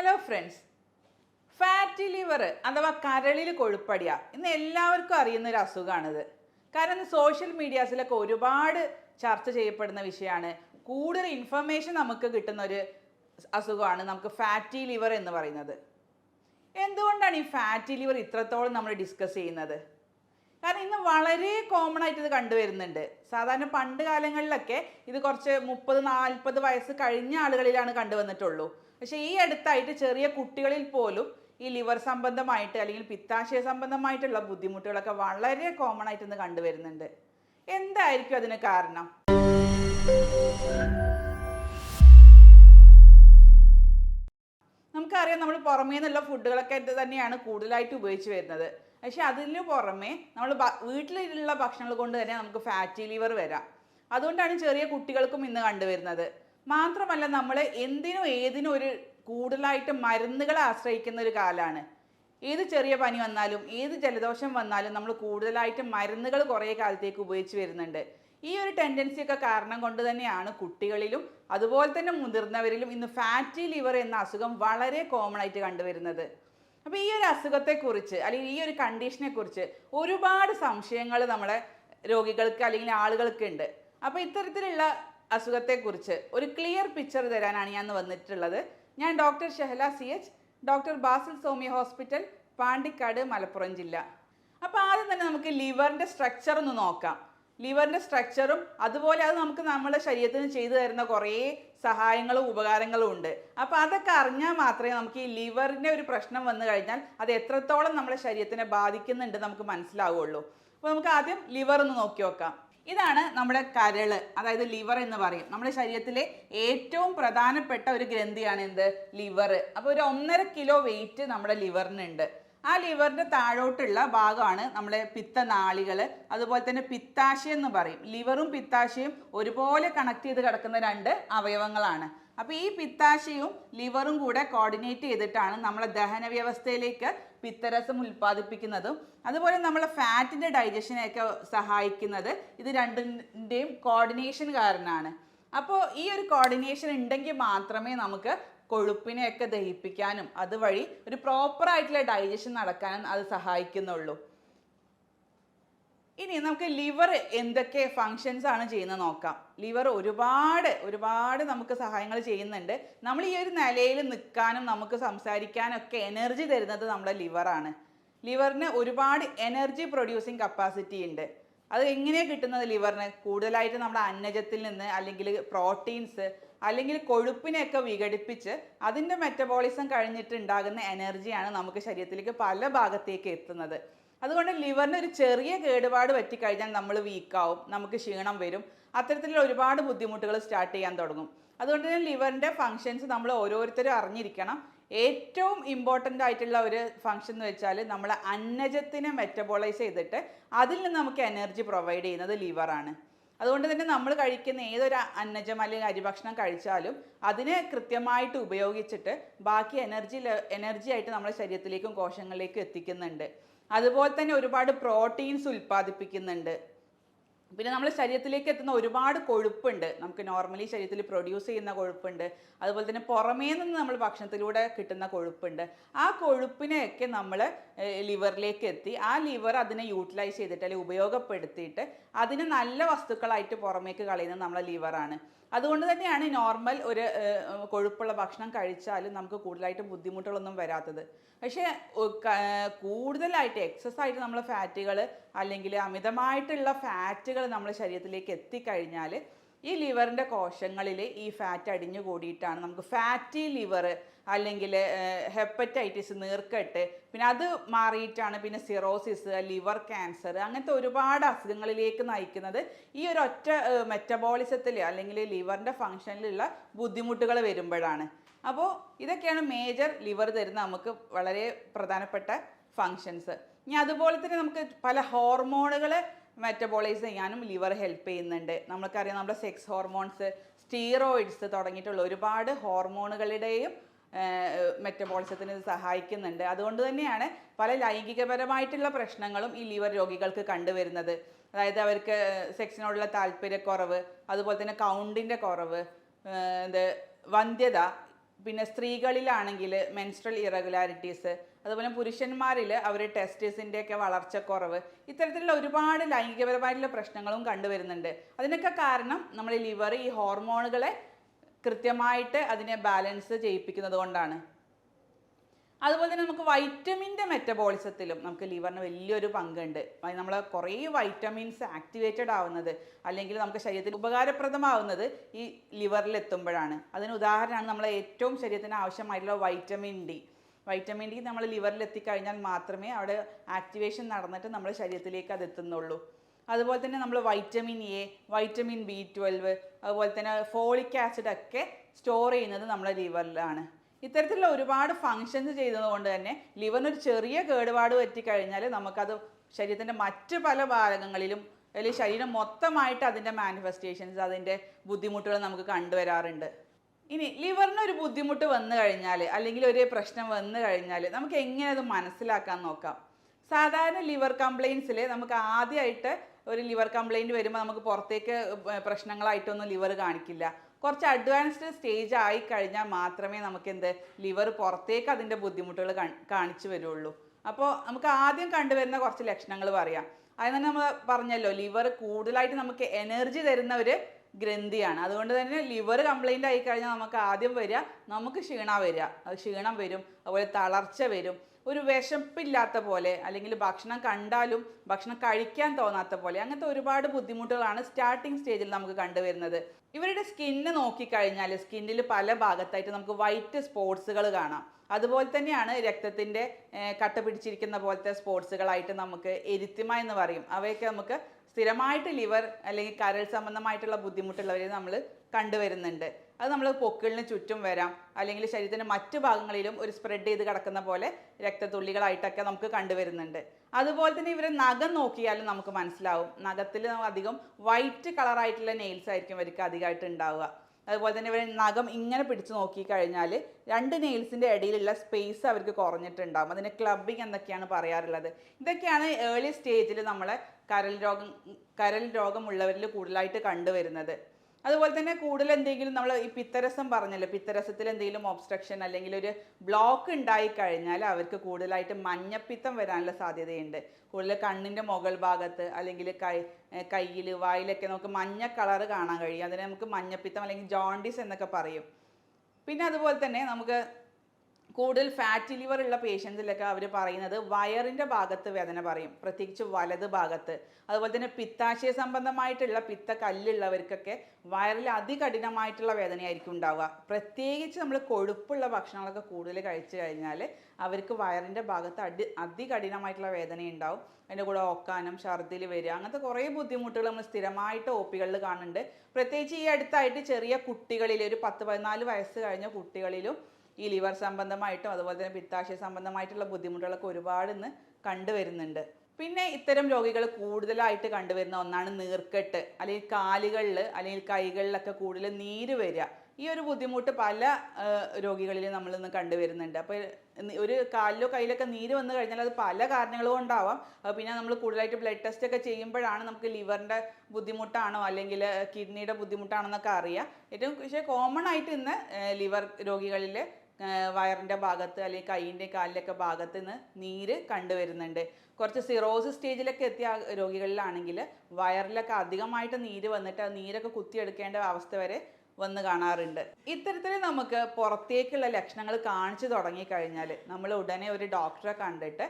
Hello friends fatty liver അഥവാ കരളിൽ കൊഴുപ്പടിയ. ഇന്ന് എല്ലാവർക്കും അറിയുന്ന ഒരു അസുഖമാണിത് കാരണം സോഷ്യൽ മീഡിയാസിലൊക്കെ ഒരുപാട് ചർച്ച ചെയ്യപ്പെടുന്ന വിഷയമാണ് കൂടുതൽ ഇൻഫർമേഷൻ നമുക്ക് കിട്ടുന്ന ഒരു അസുഖമാണ് നമുക്ക് ഫാറ്റി ലിവർ എന്ന് പറയുന്നത്. എന്തുകൊണ്ടാണ് ഈ ഫാറ്റി ലിവർ ഇത്രത്തോളം നമ്മൾ ഡിസ്കസ് ചെയ്യുന്നത്? കാരണം ഇന്ന് വളരെ കോമൺ ആയിട്ട് ഇത് കണ്ടുവരുന്നുണ്ട്. സാധാരണ പണ്ട് കാലങ്ങളിലൊക്കെ ഇത് കുറച്ച് മുപ്പത് നാൽപ്പത് വയസ്സ് കഴിഞ്ഞ ആളുകളിലാണ് കണ്ടുവന്നിട്ടുള്ളൂ. പക്ഷേ ഈ അടുത്തായിട്ട് ചെറിയ കുട്ടികളിൽ പോലും ഈ ലിവർ സംബന്ധമായിട്ട് അല്ലെങ്കിൽ പിത്താശയ സംബന്ധമായിട്ടുള്ള ബുദ്ധിമുട്ടുകളൊക്കെ വളരെ കോമൺ ആയിട്ട് ഇന്ന് കണ്ടുവരുന്നുണ്ട്. എന്തായിരിക്കും അതിന് കാരണം? നമുക്കറിയാം നമ്മൾ പുറമേ നിന്നുള്ള ഫുഡുകളൊക്കെ തന്നെയാണ് കൂടുതലായിട്ട് ഉപയോഗിച്ച് വരുന്നത്. പക്ഷെ അതിന് പുറമെ നമ്മൾ വീട്ടിലുള്ള ഭക്ഷണങ്ങൾ കൊണ്ട് തന്നെ നമുക്ക് ഫാറ്റി ലിവർ വരാം. അതുകൊണ്ടാണ് ചെറിയ കുട്ടികൾക്കും ഇന്ന് കണ്ടുവരുന്നത്. മാത്രമല്ല നമ്മൾ എന്തിനും ഏതിനും ഒരു കൂടുതലായിട്ട് മരുന്നുകളെ ആശ്രയിക്കുന്ന ഒരു കാലമാണ് ഏത് ചെറിയ പനി വന്നാലും ഏത് ജലദോഷം വന്നാലും നമ്മൾ കൂടുതലായിട്ട് മരുന്നുകൾ കുറേ കാലത്തേക്ക് ഉപയോഗിച്ച് വരുന്നുണ്ട്. ഈ ഒരു ടെൻഡൻസിയൊക്കെ കാരണം കൊണ്ട് തന്നെയാണ് കുട്ടികളിലും അതുപോലെ തന്നെ മുതിർന്നവരിലും ഇന്ന് ഫാറ്റി ലിവർ എന്ന അസുഖം വളരെ കോമൺ ആയിട്ട് കണ്ടുവരുന്നത്. അപ്പോൾ ഈ ഒരു അസുഖത്തെക്കുറിച്ച് അല്ലെങ്കിൽ ഈ ഒരു കണ്ടീഷനെക്കുറിച്ച് ഒരുപാട് സംശയങ്ങൾ നമ്മുടെ രോഗികൾക്ക് അല്ലെങ്കിൽ ആളുകൾക്ക് ഉണ്ട്. അപ്പോൾ ഇത്തരത്തിലുള്ള അസുഖത്തെക്കുറിച്ച് ഒരു ക്ലിയർ പിക്ചർ തരാനാണ് ഞാൻ വന്നിട്ടുള്ളത്. ഞാൻ doctor Shehala C H doctor Basil Soumya hospital Pandikkad Malappuram ജില്ല. അപ്പോൾ ആദ്യം തന്നെ നമുക്ക് ലിവറിന്റെ സ്ട്രക്ചർ ഒന്ന് നോക്കാം. ലിവറിന്റെ സ്ട്രക്ചറും അതുപോലെ അത് നമുക്ക് നമ്മുടെ ശരീരത്തിന് ചെയ്തു തരുന്ന കുറേ സഹായങ്ങളും ഉപകാരങ്ങളും ഉണ്ട്. അപ്പോൾ അതൊക്കെ അറിഞ്ഞാൽ മാത്രമേ നമുക്ക് ഈ ലിവറിന്റെ ഒരു പ്രശ്നം വന്നു കഴിഞ്ഞാൽ അത് എത്രത്തോളം നമ്മുടെ ശരീരത്തിനെ ബാധിക്കുന്നുണ്ട് നമുക്ക് മനസ്സിലാവുള്ളൂ. അപ്പോൾ നമുക്ക് ആദ്യം ലിവർ ഒന്ന് നോക്കി നോക്കാം. ഇതാണ് നമ്മുടെ കരൾ അതായത് ലിവർ എന്ന് പറയും. നമ്മുടെ ശരീരത്തിലെ ഏറ്റവും പ്രധാനപ്പെട്ട ഒരു ഗ്രന്ഥിയാണ് എന്ത്? ലിവർ അപ്പോൾ ഒരു ഒന്നര കിലോ വെയിറ്റ് നമ്മുടെ ലിവറിനുണ്ട് ആ ലിവറിന്റെ താഴോട്ടുള്ള ഭാഗമാണ് നമ്മുടെ പിത്തനാളികൾ അതുപോലെ തന്നെ പിത്താശയം എന്ന് പറയും. ലിവറും പിത്താശയും ഒരുപോലെ കണക്ട് ചെയ്ത് കിടക്കുന്ന രണ്ട് അവയവങ്ങളാണ്. അപ്പോൾ ഈ പിത്താശയും ലിവറും കൂടെ കോർഡിനേറ്റ് ചെയ്തിട്ടാണ് നമ്മളെ ദഹന വ്യവസ്ഥയിലേക്ക് പിത്തരസം ഉൽപ്പാദിപ്പിക്കുന്നതും അതുപോലെ നമ്മളെ ഫാറ്റിന്റെ ഡൈജഷനെയൊക്കെ സഹായിക്കുന്നത് ഇത് രണ്ടിന്റെയും കോർഡിനേഷൻ കാരണമാണ് അപ്പോൾ ഈ ഒരു കോർഡിനേഷൻ ഉണ്ടെങ്കിൽ മാത്രമേ നമുക്ക് കൊഴുപ്പിനെയൊക്കെ ദഹിപ്പിക്കാനും അതുവഴി ഒരു പ്രോപ്പറായിട്ടുള്ള ഡൈജഷൻ നടക്കാനും അത് സഹായിക്കുന്നുള്ളൂ. ഇനി നമുക്ക് ലിവർ എന്തൊക്കെ ഫങ്ഷൻസ് ആണ് ചെയ്യുന്നത് നോക്കാം. ലിവർ ഒരുപാട് ഒരുപാട് നമുക്ക് സഹായങ്ങൾ ചെയ്യുന്നുണ്ട്. നമ്മൾ ഈ ഒരു നിലയിൽ നിൽക്കാനും നമുക്ക് സംസാരിക്കാനും ഒക്കെ എനർജി തരുന്നത് നമ്മുടെ ലിവറാണ് ലിവറിന് ഒരുപാട് എനർജി പ്രൊഡ്യൂസിങ് കപ്പാസിറ്റി ഉണ്ട്. അത് എങ്ങനെയാണ് കിട്ടുന്നത് ലിവറിന്? കൂടുതലായിട്ട് നമ്മുടെ അന്നജത്തിൽ നിന്ന് അല്ലെങ്കിൽ പ്രോട്ടീൻസ് അല്ലെങ്കിൽ കൊഴുപ്പിനെയൊക്കെ വിഘടിപ്പിച്ച് അതിന്റെ മെറ്റബോളിസം കഴിഞ്ഞിട്ട് ഉണ്ടാകുന്ന എനർജിയാണ് നമുക്ക് ശരീരത്തിലേക്ക് പല ഭാഗത്തേക്ക് എത്തുന്നത്. അതുകൊണ്ട് ലിവറിന് ഒരു ചെറിയ കേടുപാട് പറ്റിക്കഴിഞ്ഞാൽ നമ്മൾ വീക്കാവും നമുക്ക് ക്ഷീണം വരും. അത്തരത്തിലുള്ള ഒരുപാട് ബുദ്ധിമുട്ടുകൾ സ്റ്റാർട്ട് ചെയ്യാൻ തുടങ്ങും. അതുകൊണ്ട് തന്നെ ലിവറിന്റെ ഫങ്ഷൻസ് നമ്മൾ ഓരോരുത്തരും അറിഞ്ഞിരിക്കണം. ഏറ്റവും ഇമ്പോർട്ടന്റ് ആയിട്ടുള്ള ഒരു ഫങ്ഷൻ എന്ന് വെച്ചാൽ നമ്മൾ അന്നജത്തിനെ മെറ്റബോളൈസ് ചെയ്തിട്ട് അതിൽ നിന്ന് നമുക്ക് എനർജി പ്രൊവൈഡ് ചെയ്യുന്നത് ലിവറാണ് അതുകൊണ്ട് തന്നെ നമ്മൾ കഴിക്കുന്ന ഏതൊരു അന്നജം അല്ലെങ്കിൽ അരിഭക്ഷണം കഴിച്ചാലും അതിനെ കൃത്യമായിട്ട് ഉപയോഗിച്ചിട്ട് ബാക്കി എനർജി എനർജി ആയിട്ട് നമ്മുടെ ശരീരത്തിലേക്കും കോശങ്ങളിലേക്കും എത്തിക്കുന്നുണ്ട്. അതുപോലെ തന്നെ ഒരുപാട് പ്രോട്ടീൻസ് ഉൽപ്പാദിപ്പിക്കുന്നുണ്ട്. പിന്നെ നമ്മുടെ ശരീരത്തിലേക്ക് എത്തുന്ന ഒരുപാട് കൊഴുപ്പുണ്ട്. നമുക്ക് നോർമലി ശരീരത്തിൽ പ്രൊഡ്യൂസ് ചെയ്യുന്ന കൊഴുപ്പുണ്ട്. അതുപോലെ തന്നെ പുറമേ നിന്ന് നമ്മൾ ഭക്ഷണത്തിലൂടെ കിട്ടുന്ന കൊഴുപ്പുണ്ട്. ആ കൊഴുപ്പിനെയൊക്കെ നമ്മൾ ലിവറിലേക്ക് എത്തി. ആ ലിവർ അതിനെ യൂട്ടിലൈസ് ചെയ്തിട്ട് അല്ലെങ്കിൽ ഉപയോഗപ്പെടുത്തിയിട്ട് അതിനെ നല്ല വസ്തുക്കളായിട്ട് പുറമേക്ക് കളയുന്നത് നമ്മളെ ലിവറാണ് അതുകൊണ്ട് തന്നെയാണ് നോർമൽ ഒരു കൊഴുപ്പുള്ള ഭക്ഷണം കഴിച്ചാലും നമുക്ക് കൂടുതലായിട്ട് ബുദ്ധിമുട്ടുകളൊന്നും വരാത്തത്. പക്ഷേ കൂടുതലായിട്ട് എക്സസ് ആയിട്ട് നമ്മൾ ഫാറ്റുകൾ അല്ലെങ്കിൽ അമിതമായിട്ടുള്ള ഫാറ്റുകൾ നമ്മുടെ ശരീരത്തിലേക്ക് എത്തിക്കഴിഞ്ഞാൽ ഈ ലിവറിന്റെ കോശങ്ങളിൽ ഈ ഫാറ്റ് അടിഞ്ഞു കൂടിയിട്ടാണ് നമുക്ക് ഫാറ്റി ലിവർ അല്ലെങ്കിൽ ഹെപ്പറ്റൈറ്റിസ് നീർക്കെട്ട് പിന്നെ അത് മാറിയിട്ടാണ് പിന്നെ സിറോസിസ് ലിവർ ക്യാൻസർ അങ്ങനത്തെ ഒരുപാട് അസുഖങ്ങളിലേക്ക് നയിക്കുന്നത് ഈ ഒരു ഒറ്റ മെറ്റബോളിസത്തിൽ അല്ലെങ്കിൽ ലിവറിന്റെ ഫങ്ഷനിലുള്ള ബുദ്ധിമുട്ടുകൾ വരുമ്പോഴാണ്. അപ്പോൾ ഇതൊക്കെയാണ് മേജർ ലിവർ തരുന്ന നമുക്ക് വളരെ പ്രധാനപ്പെട്ട ഫങ്ഷൻസ് ഇനി അതുപോലെ തന്നെ നമുക്ക് പല ഹോർമോണുകൾ മെറ്റബോളൈസ് ചെയ്യാനും ലിവർ ഹെൽപ്പ് ചെയ്യുന്നുണ്ട്. നമുക്കറിയാം നമ്മുടെ സെക്സ് ഹോർമോൺസ് സ്റ്റീറോയിഡ്സ് തുടങ്ങിയിട്ടുള്ള ഒരുപാട് ഹോർമോണുകളുടെയും മെറ്റബോളിസത്തിന് ഇത് സഹായിക്കുന്നുണ്ട്. അതുകൊണ്ട് തന്നെയാണ് പല ലൈംഗികപരമായിട്ടുള്ള പ്രശ്നങ്ങളും ഈ ലിവർ രോഗികൾക്ക് കണ്ടുവരുന്നത്. അതായത് അവർക്ക് സെക്സിനോടുള്ള താല്പര്യക്കുറവ് അതുപോലെ തന്നെ കൗണ്ടിന്റെ കുറവ് എന്ത് വന്ധ്യത പിന്നെ സ്ത്രീകളിലാണെങ്കിൽ മെൻസ്ട്രൽ ഇറഗുലാരിറ്റീസ് അതുപോലെ പുരുഷന്മാരിൽ അവർ ടെസ്റ്റിസിന്റെയൊക്കെ വളർച്ചക്കുറവ് ഇത്തരത്തിലുള്ള ഒരുപാട് ലൈംഗികപരമായിട്ടുള്ള പ്രശ്നങ്ങളും കണ്ടുവരുന്നുണ്ട്. അതിനൊക്കെ കാരണം നമ്മൾ ലിവർ ഈ ഹോർമോണുകളെ കൃത്യമായിട്ട് അതിനെ ബാലൻസ് ചെയ്യിപ്പിക്കുന്നത് കൊണ്ടാണ്. അതുപോലെ തന്നെ നമുക്ക് വൈറ്റമിന്റെ മെറ്റബോളിസത്തിലും നമുക്ക് ലിവറിന് വലിയൊരു പങ്കുണ്ട്. നമ്മൾ കുറേ വൈറ്റമിൻസ് ആക്ടിവേറ്റഡ് ആവുന്നത് അല്ലെങ്കിൽ നമുക്ക് ശരീരത്തിന് ഉപകാരപ്രദമാവുന്നത് ഈ ലിവറിൽ എത്തുമ്പോഴാണ് അതിന് ഉദാഹരണമാണ് നമ്മളെ ഏറ്റവും ശരീരത്തിന് ആവശ്യമായിട്ടുള്ള വൈറ്റമിൻ ഡി. വൈറ്റമിൻ ഡി നമ്മൾ ലിവറിൽ എത്തിക്കഴിഞ്ഞാൽ മാത്രമേ അവിടെ ആക്ടിവേഷൻ നടന്നിട്ട് നമ്മുടെ ശരീരത്തിലേക്ക് അത് എത്തുന്നുള്ളൂ. അതുപോലെ തന്നെ നമ്മൾ vitamin A vitamin B twelve അതുപോലെ തന്നെ ഫോളിക് ആസിഡ് ഒക്കെ സ്റ്റോർ ചെയ്യുന്നത് നമ്മുടെ ലിവറിലാണ് ഇത്തരത്തിലുള്ള ഒരുപാട് ഫങ്ഷൻസ് ചെയ്തതുകൊണ്ട് തന്നെ ലിവറിനൊരു ചെറിയ കേടുപാട് പറ്റിക്കഴിഞ്ഞാൽ നമുക്കത് ശരീരത്തിന്റെ മറ്റ് പല ഭാഗങ്ങളിലും അല്ലെങ്കിൽ ശരീരം മൊത്തമായിട്ട് അതിന്റെ മാനിഫെസ്റ്റേഷൻസ് അതിന്റെ ബുദ്ധിമുട്ടുകൾ നമുക്ക് കണ്ടുവരാറുണ്ട്. ഇനി ലിവറിന് ഒരു ബുദ്ധിമുട്ട് വന്നു കഴിഞ്ഞാൽ അല്ലെങ്കിൽ ഒരു പ്രശ്നം വന്നു കഴിഞ്ഞാൽ നമുക്ക് എങ്ങനെ അത് മനസ്സിലാക്കാൻ നോക്കാം? സാധാരണ ലിവർ കംപ്ലയിൻസിൽ നമുക്ക് ആദ്യമായിട്ട് ഒരു ലിവർ കംപ്ലയിന്റ് വരുമ്പോൾ നമുക്ക് പുറത്തേക്ക് പ്രശ്നങ്ങളായിട്ടൊന്നും ലിവർ കാണിക്കില്ല. കുറച്ച് അഡ്വാൻസ്ഡ് സ്റ്റേജ് ആയി കഴിഞ്ഞാൽ മാത്രമേ നമുക്ക് എന്ത് ലിവർ പുറത്തേക്ക് അതിന്റെ ബുദ്ധിമുട്ടുകൾ കാണിച്ചു വരുള്ളൂ. അപ്പോൾ നമുക്ക് ആദ്യം കണ്ടുവരുന്ന കുറച്ച് ലക്ഷണങ്ങൾ പറയാം. അതിന് നമ്മൾ പറഞ്ഞല്ലോ ലിവർ കൂടുതലായിട്ട് നമുക്ക് എനർജി തരുന്ന ഒരു ഗ്രന്ഥിയാണ്. അതുകൊണ്ട് തന്നെ ലിവർ കംപ്ലൈന്റ് ആയി കഴിഞ്ഞാൽ നമുക്ക് ആദ്യം വരിക നമുക്ക് ക്ഷീണം വരിക. ക്ഷീണം വരും അതുപോലെ തളർച്ച വരും. ഒരു വിശപ്പില്ലാത്ത പോലെ അല്ലെങ്കിൽ ഭക്ഷണം കണ്ടാലും ഭക്ഷണം കഴിക്കാൻ തോന്നാത്ത പോലെ അങ്ങനത്തെ ഒരുപാട് ബുദ്ധിമുട്ടുകളാണ് സ്റ്റാർട്ടിംഗ് സ്റ്റേജിൽ നമുക്ക് കണ്ടുവരുന്നത്. ഇവരുടെ സ്കിന്ന് നോക്കിക്കഴിഞ്ഞാൽ സ്കിന്നിൽ പല ഭാഗത്തായിട്ട് നമുക്ക് വൈറ്റ് സ്പോട്സുകൾ കാണാം. അതുപോലെ തന്നെയാണ് രക്തത്തിന്റെ കട്ട പിടിച്ചിരിക്കുന്ന പോലത്തെ സ്പോട്സുകളായിട്ട് നമുക്ക് എരിത്തിമ എന്ന് പറയും. അവയൊക്കെ നമുക്ക് സ്ഥിരമായിട്ട് ലിവർ അല്ലെങ്കിൽ കരൾ സംബന്ധമായിട്ടുള്ള ബുദ്ധിമുട്ടുള്ളവരെ നമ്മൾ കണ്ടുവരുന്നുണ്ട്. അത് നമ്മൾ പൊക്കിളിന് ചുറ്റും വരാം. അല്ലെങ്കിൽ ശരീരത്തിന്റെ മറ്റു ഭാഗങ്ങളിലും ഒരു സ്പ്രെഡ് ചെയ്ത് കിടക്കുന്ന പോലെ രക്തത്തുള്ളികളായിട്ടൊക്കെ നമുക്ക് കണ്ടുവരുന്നുണ്ട്. അതുപോലെ തന്നെ ഇവരെ നഖം നോക്കിയാലും നമുക്ക് മനസ്സിലാവും. നഖത്തിൽ അധികം വൈറ്റ് കളറായിട്ടുള്ള നെയിൽസ് ആയിരിക്കും ഇവർക്ക് അധികമായിട്ട് ഉണ്ടാവുക. അതുപോലെ തന്നെ ഇവർ നഖം ഇങ്ങനെ പിടിച്ച് നോക്കിക്കഴിഞ്ഞാൽ രണ്ട് നെയിൽസിന്റെ ഇടയിലുള്ള സ്പേസ് അവർക്ക് കുറഞ്ഞിട്ടുണ്ടാകും അതിന് ക്ലബിങ് എന്നൊക്കെയാണ് പറയാറുള്ളത്. ഇതൊക്കെയാണ് ഏർലി സ്റ്റേജിൽ നമ്മളെ കരൽ രോഗം കരൽ രോഗമുള്ളവരിൽ കൂടുതലായിട്ട് കണ്ടുവരുന്നത്. അതുപോലെ തന്നെ കൂടുതൽ എന്തെങ്കിലും നമ്മൾ ഈ പിത്തരസം പറഞ്ഞല്ലോ പിത്തരസത്തിൽ എന്തെങ്കിലും ഒബ്സ്ട്രക്ഷൻ അല്ലെങ്കിൽ ഒരു ബ്ലോക്ക് ഉണ്ടായി കഴിഞ്ഞാൽ അവർക്ക് കൂടുതലായിട്ട് മഞ്ഞപ്പിത്തം വരാനുള്ള സാധ്യതയുണ്ട്. കൂടുതൽ കണ്ണിന്റെ മുകൾ ഭാഗത്ത് അല്ലെങ്കിൽ കൈ കയ്യിൽ വായിലൊക്കെ നമുക്ക് മഞ്ഞ കളർ കാണാൻ കഴിയും. അതിനെ നമുക്ക് മഞ്ഞപ്പിത്തം അല്ലെങ്കിൽ ജോണ്ടിസ് എന്നൊക്കെ പറയും. പിന്നെ അതുപോലെ തന്നെ നമുക്ക് കൂടുതൽ ഫാറ്റ് ലിവർ ഉള്ള പേഷ്യൻസിലൊക്കെ അവർ പറയുന്നത് വയറിന്റെ ഭാഗത്ത് വേദന പറയും. പ്രത്യേകിച്ച് വലത് ഭാഗത്ത്. അതുപോലെ തന്നെ പിത്താശയ സംബന്ധമായിട്ടുള്ള പിത്ത കല്ലുള്ളവർക്കൊക്കെ വയറിൽ അതികഠിനമായിട്ടുള്ള വേദനയായിരിക്കും ഉണ്ടാവുക. പ്രത്യേകിച്ച് നമ്മൾ കൊഴുപ്പുള്ള ഭക്ഷണങ്ങളൊക്കെ കൂടുതൽ കഴിച്ചു കഴിഞ്ഞാൽ അവർക്ക് വയറിന്റെ ഭാഗത്ത് അടി അതികഠിനമായിട്ടുള്ള വേദന ഉണ്ടാവും അതിന്റെ കൂടെ ഓക്കാനം ഛർദിൽ വരിക അങ്ങനത്തെ കുറേ ബുദ്ധിമുട്ടുകൾ നമ്മൾ സ്ഥിരമായിട്ട് ഒ പികളിൽ കാണുന്നുണ്ട്. പ്രത്യേകിച്ച് ഈ അടുത്തായിട്ട് ചെറിയ കുട്ടികളിൽ ഒരു പത്ത് പതിനാല് വയസ്സ് കഴിഞ്ഞ കുട്ടികളിലും ഈ ലിവർ സംബന്ധമായിട്ടും അതുപോലെ തന്നെ പിത്താശയ സംബന്ധമായിട്ടുള്ള ബുദ്ധിമുട്ടുകളൊക്കെ ഒരുപാട് ഇന്ന് കണ്ടുവരുന്നുണ്ട്. പിന്നെ ഇത്തരം രോഗികൾ കൂടുതലായിട്ട് കണ്ടുവരുന്ന ഒന്നാണ് നീർക്കെട്ട്. അല്ലെങ്കിൽ കാലുകളിൽ അല്ലെങ്കിൽ കൈകളിലൊക്കെ കൂടുതൽ നീര് വരിക. ഈ ഒരു ബുദ്ധിമുട്ട് പല രോഗികളിലും നമ്മൾ ഇന്ന് കണ്ടുവരുന്നുണ്ട്. അപ്പോൾ ഒരു കാലിലോ കയ്യിലൊക്കെ നീര് വന്നു കഴിഞ്ഞാൽ അത് പല കാരണങ്ങൾ കൊണ്ടാവാം അപ്പോൾ പിന്നെ നമ്മൾ കൂടുതലായിട്ട് ബ്ലഡ് ടെസ്റ്റ് ഒക്കെ ചെയ്യുമ്പോഴാണ് നമുക്ക് ലിവറിന്റെ ബുദ്ധിമുട്ടാണോ അല്ലെങ്കിൽ കിഡ്നിയുടെ ബുദ്ധിമുട്ടാണോ എന്നൊക്കെ അറിയാം. ഏറ്റവും പക്ഷേ കോമൺ ആയിട്ട് ഇന്ന് ലിവർ രോഗികളിൽ വയറിന്റെ ഭാഗത്ത് അല്ലെങ്കിൽ കൈയിന്റെ കാലിലൊക്കെ ഭാഗത്ത് നിന്ന് നീര് കണ്ടുവരുന്നുണ്ട്. കുറച്ച് സിറോസിസ് സ്റ്റേജിലൊക്കെ എത്തിയ രോഗികളിലാണെങ്കിൽ വയറിലൊക്കെ അധികമായിട്ട് നീര് വന്നിട്ട് ആ നീരൊക്കെ കുത്തിയെടുക്കേണ്ട അവസ്ഥ വരെ വന്ന് കാണാറുണ്ട്. ഇത്തരത്തിൽ നമുക്ക് പുറത്തേക്കുള്ള ലക്ഷണങ്ങൾ കാണിച്ചു തുടങ്ങിക്കഴിഞ്ഞാൽ നമ്മൾ ഉടനെ ഒരു ഡോക്ടറെ കണ്ടിട്ട്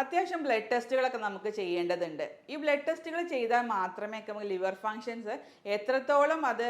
അത്യാവശ്യം ബ്ലഡ് ടെസ്റ്റുകളൊക്കെ നമുക്ക് ചെയ്യേണ്ടതുണ്ട്. ഈ ബ്ലഡ് ടെസ്റ്റുകൾ ചെയ്താൽ മാത്രമേ നമുക്ക് ലിവർ ഫങ്ഷൻസ് എത്രത്തോളം അത്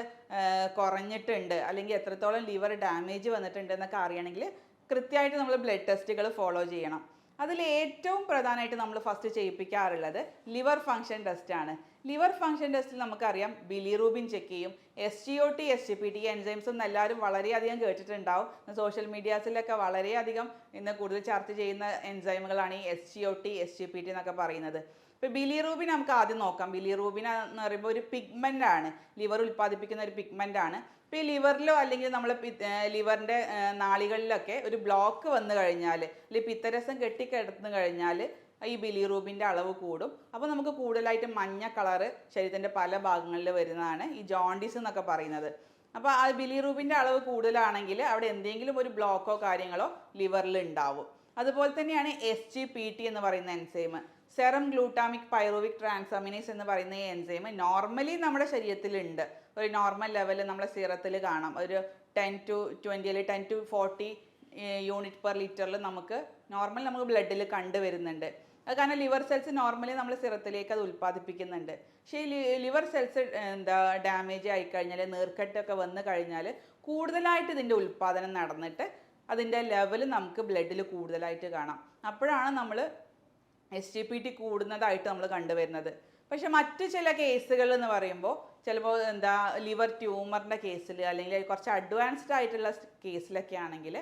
കുറഞ്ഞിട്ടുണ്ട് അല്ലെങ്കിൽ എത്രത്തോളം ലിവർ ഡാമേജ് വന്നിട്ടുണ്ട് എന്നൊക്കെ അറിയണമെങ്കിൽ കൃത്യമായിട്ട് നമ്മൾ ബ്ലഡ് ടെസ്റ്റുകൾ ഫോളോ ചെയ്യണം. അതിൽ ഏറ്റവും പ്രധാനമായിട്ട് നമ്മൾ ഫസ്റ്റ് ചെയ്യിപ്പിക്കാറുള്ളത് ലിവർ ഫങ്ഷൻ ആണ്. ലിവർ ഫങ്ഷൻ ടെസ്റ്റിൽ നമുക്കറിയാം ബിലിറൂബിൻ ചെക്ക് ചെയ്യും. S G O T S G P T enzymes എന്ന് എല്ലാവരും വളരെയധികം കേട്ടിട്ടുണ്ടാവും. സോഷ്യൽ മീഡിയാസിലൊക്കെ വളരെയധികം ഇന്ന് കൂടുതൽ ചർച്ച ചെയ്യുന്ന എൻസൈമുകളാണ് ഈ S G O T S G P T എന്നൊക്കെ പറയുന്നത്. ഇപ്പോൾ ബിലിറൂബിൻ നമുക്ക് ആദ്യം നോക്കാം. ബിലിറൂബിൻ എന്ന് പറയുമ്പോൾ ഒരു പിഗ്മെന്റ് ആണ്. ലിവർ ഉൽപ്പാദിപ്പിക്കുന്ന ഒരു പിഗ്മെന്റ് ആണ്. ഇപ്പോൾ ഈ ലിവറിലോ അല്ലെങ്കിൽ നമ്മൾ ലിവറിന്റെ നാളികളിലൊക്കെ ഒരു ബ്ലോക്ക് വന്നു കഴിഞ്ഞാൽ അല്ലെങ്കിൽ പിത്തരസം കെട്ടിക്കിടന്നു കഴിഞ്ഞാൽ ഈ ബിലിറൂബിന്റെ അളവ് കൂടും. അപ്പോൾ നമുക്ക് കൂടുതലായിട്ട് മഞ്ഞ കളറ് ശരീരത്തിന്റെ പല ഭാഗങ്ങളിൽ വരുന്നതാണ് ഈ ജോണ്ടിസ് എന്നൊക്കെ പറയുന്നത്. അപ്പോൾ ആ ബിലിറൂബിന്റെ അളവ് കൂടുതലാണെങ്കിൽ അവിടെ എന്തെങ്കിലും ഒരു ബ്ലോക്കോ കാര്യങ്ങളോ ലിവറിൽ ഉണ്ടാവും. അതുപോലെ തന്നെയാണ് എസ് ജി പി ടി എന്ന് പറയുന്ന enzyme. Serum glutamic pyruvic transaminase എന്ന് പറയുന്ന ഈ എൻസൈം നോർമലി നമ്മുടെ ശരീരത്തിലുണ്ട്. ഒരു നോർമൽ ലെവൽ നമ്മളെ സീറത്തിൽ കാണാം. ഒരു ടെൻ ടു ട്വന്റി അല്ലെങ്കിൽ ten to forty unit per ലിറ്ററിൽ നമുക്ക് നോർമൽ നമുക്ക് ബ്ലഡിൽ കണ്ടുവരുന്നുണ്ട് അത് കാരണം ലിവർ സെൽസ് നോർമലി നമ്മൾ സിറത്തിലേക്ക് അത് ഉൽപ്പാദിപ്പിക്കുന്നുണ്ട്. പക്ഷേ ഈ ലിവർ സെൽസ് എന്താ ഡാമേജ് ആയിക്കഴിഞ്ഞാൽ നീർക്കെട്ടൊക്കെ വന്നു കഴിഞ്ഞാൽ കൂടുതലായിട്ട് ഇതിന്റെ ഉൽപ്പാദനം നടന്നിട്ട് അതിന്റെ ലെവൽ നമുക്ക് ബ്ലഡിൽ കൂടുതലായിട്ട് കാണാം. അപ്പോഴാണ് നമ്മൾ എസ് ജി പി ടി കൂടുന്നതായിട്ട് നമ്മൾ കണ്ടുവരുന്നത്. പക്ഷെ മറ്റു ചില കേസുകൾ എന്ന് പറയുമ്പോൾ ചിലപ്പോൾ എന്താ ലിവർ ട്യൂമറിന്റെ കേസിൽ അല്ലെങ്കിൽ കുറച്ച് അഡ്വാൻസ്ഡ് ആയിട്ടുള്ള കേസിലൊക്കെ ആണെങ്കിൽ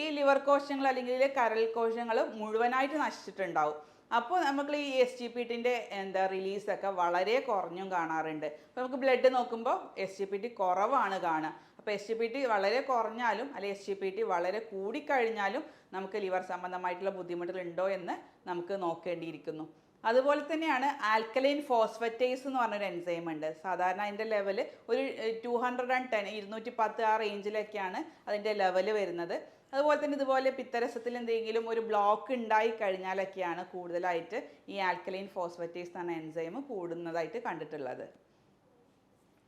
ഈ ലിവർ കോശങ്ങൾ അല്ലെങ്കിൽ കരൾ കോശങ്ങൾ മുഴുവനായിട്ട് നശിച്ചിട്ടുണ്ടാവും. അപ്പോൾ നമുക്ക് ഈ എസ് ജി പി ടിന്റെ എന്താ റിലീസൊക്കെ വളരെ കുറഞ്ഞും കാണാറുണ്ട്. അപ്പോൾ നമുക്ക് ബ്ലഡ് നോക്കുമ്പോൾ എസ് ജി പി ടി കുറവാണ് കാണുക. അപ്പോൾ എസ് ജി പി ടി വളരെ കുറഞ്ഞാലും അല്ലെങ്കിൽ എസ് ജി പി ടി വളരെ കൂടിക്കഴിഞ്ഞാലും നമുക്ക് ലിവർ സംബന്ധമായിട്ടുള്ള ബുദ്ധിമുട്ടുകൾ ഉണ്ടോ എന്ന് നമുക്ക് നോക്കേണ്ടിയിരിക്കുന്നു. അതുപോലെ തന്നെയാണ് ആൽക്കലൈൻ ഫോസ്ഫറ്റേസ് എന്ന് പറഞ്ഞൊരു എൻസൈം ഉണ്ട്. സാധാരണ അതിന്റെ ലെവൽ ഒരു ടു ഹൺഡ്രഡ് ആൻഡ് ടെൻ ഇരുന്നൂറ്റി പത്ത് ആ റേഞ്ചിലൊക്കെയാണ് അതിന്റെ ലെവൽ വരുന്നത്. അതുപോലെ തന്നെ ഇതുപോലെ പിത്തരസത്തിൽ എന്തെങ്കിലും ഒരു ബ്ലോക്ക് ഉണ്ടായി കഴിഞ്ഞാലൊക്കെയാണ് കൂടുതലായിട്ട് ഈ ആൽക്കലൈൻ ഫോസ്ഫറ്റേസ് എന്ന എൻസൈം കൂടുന്നതായിട്ട് കണ്ടിട്ടുള്ളത്.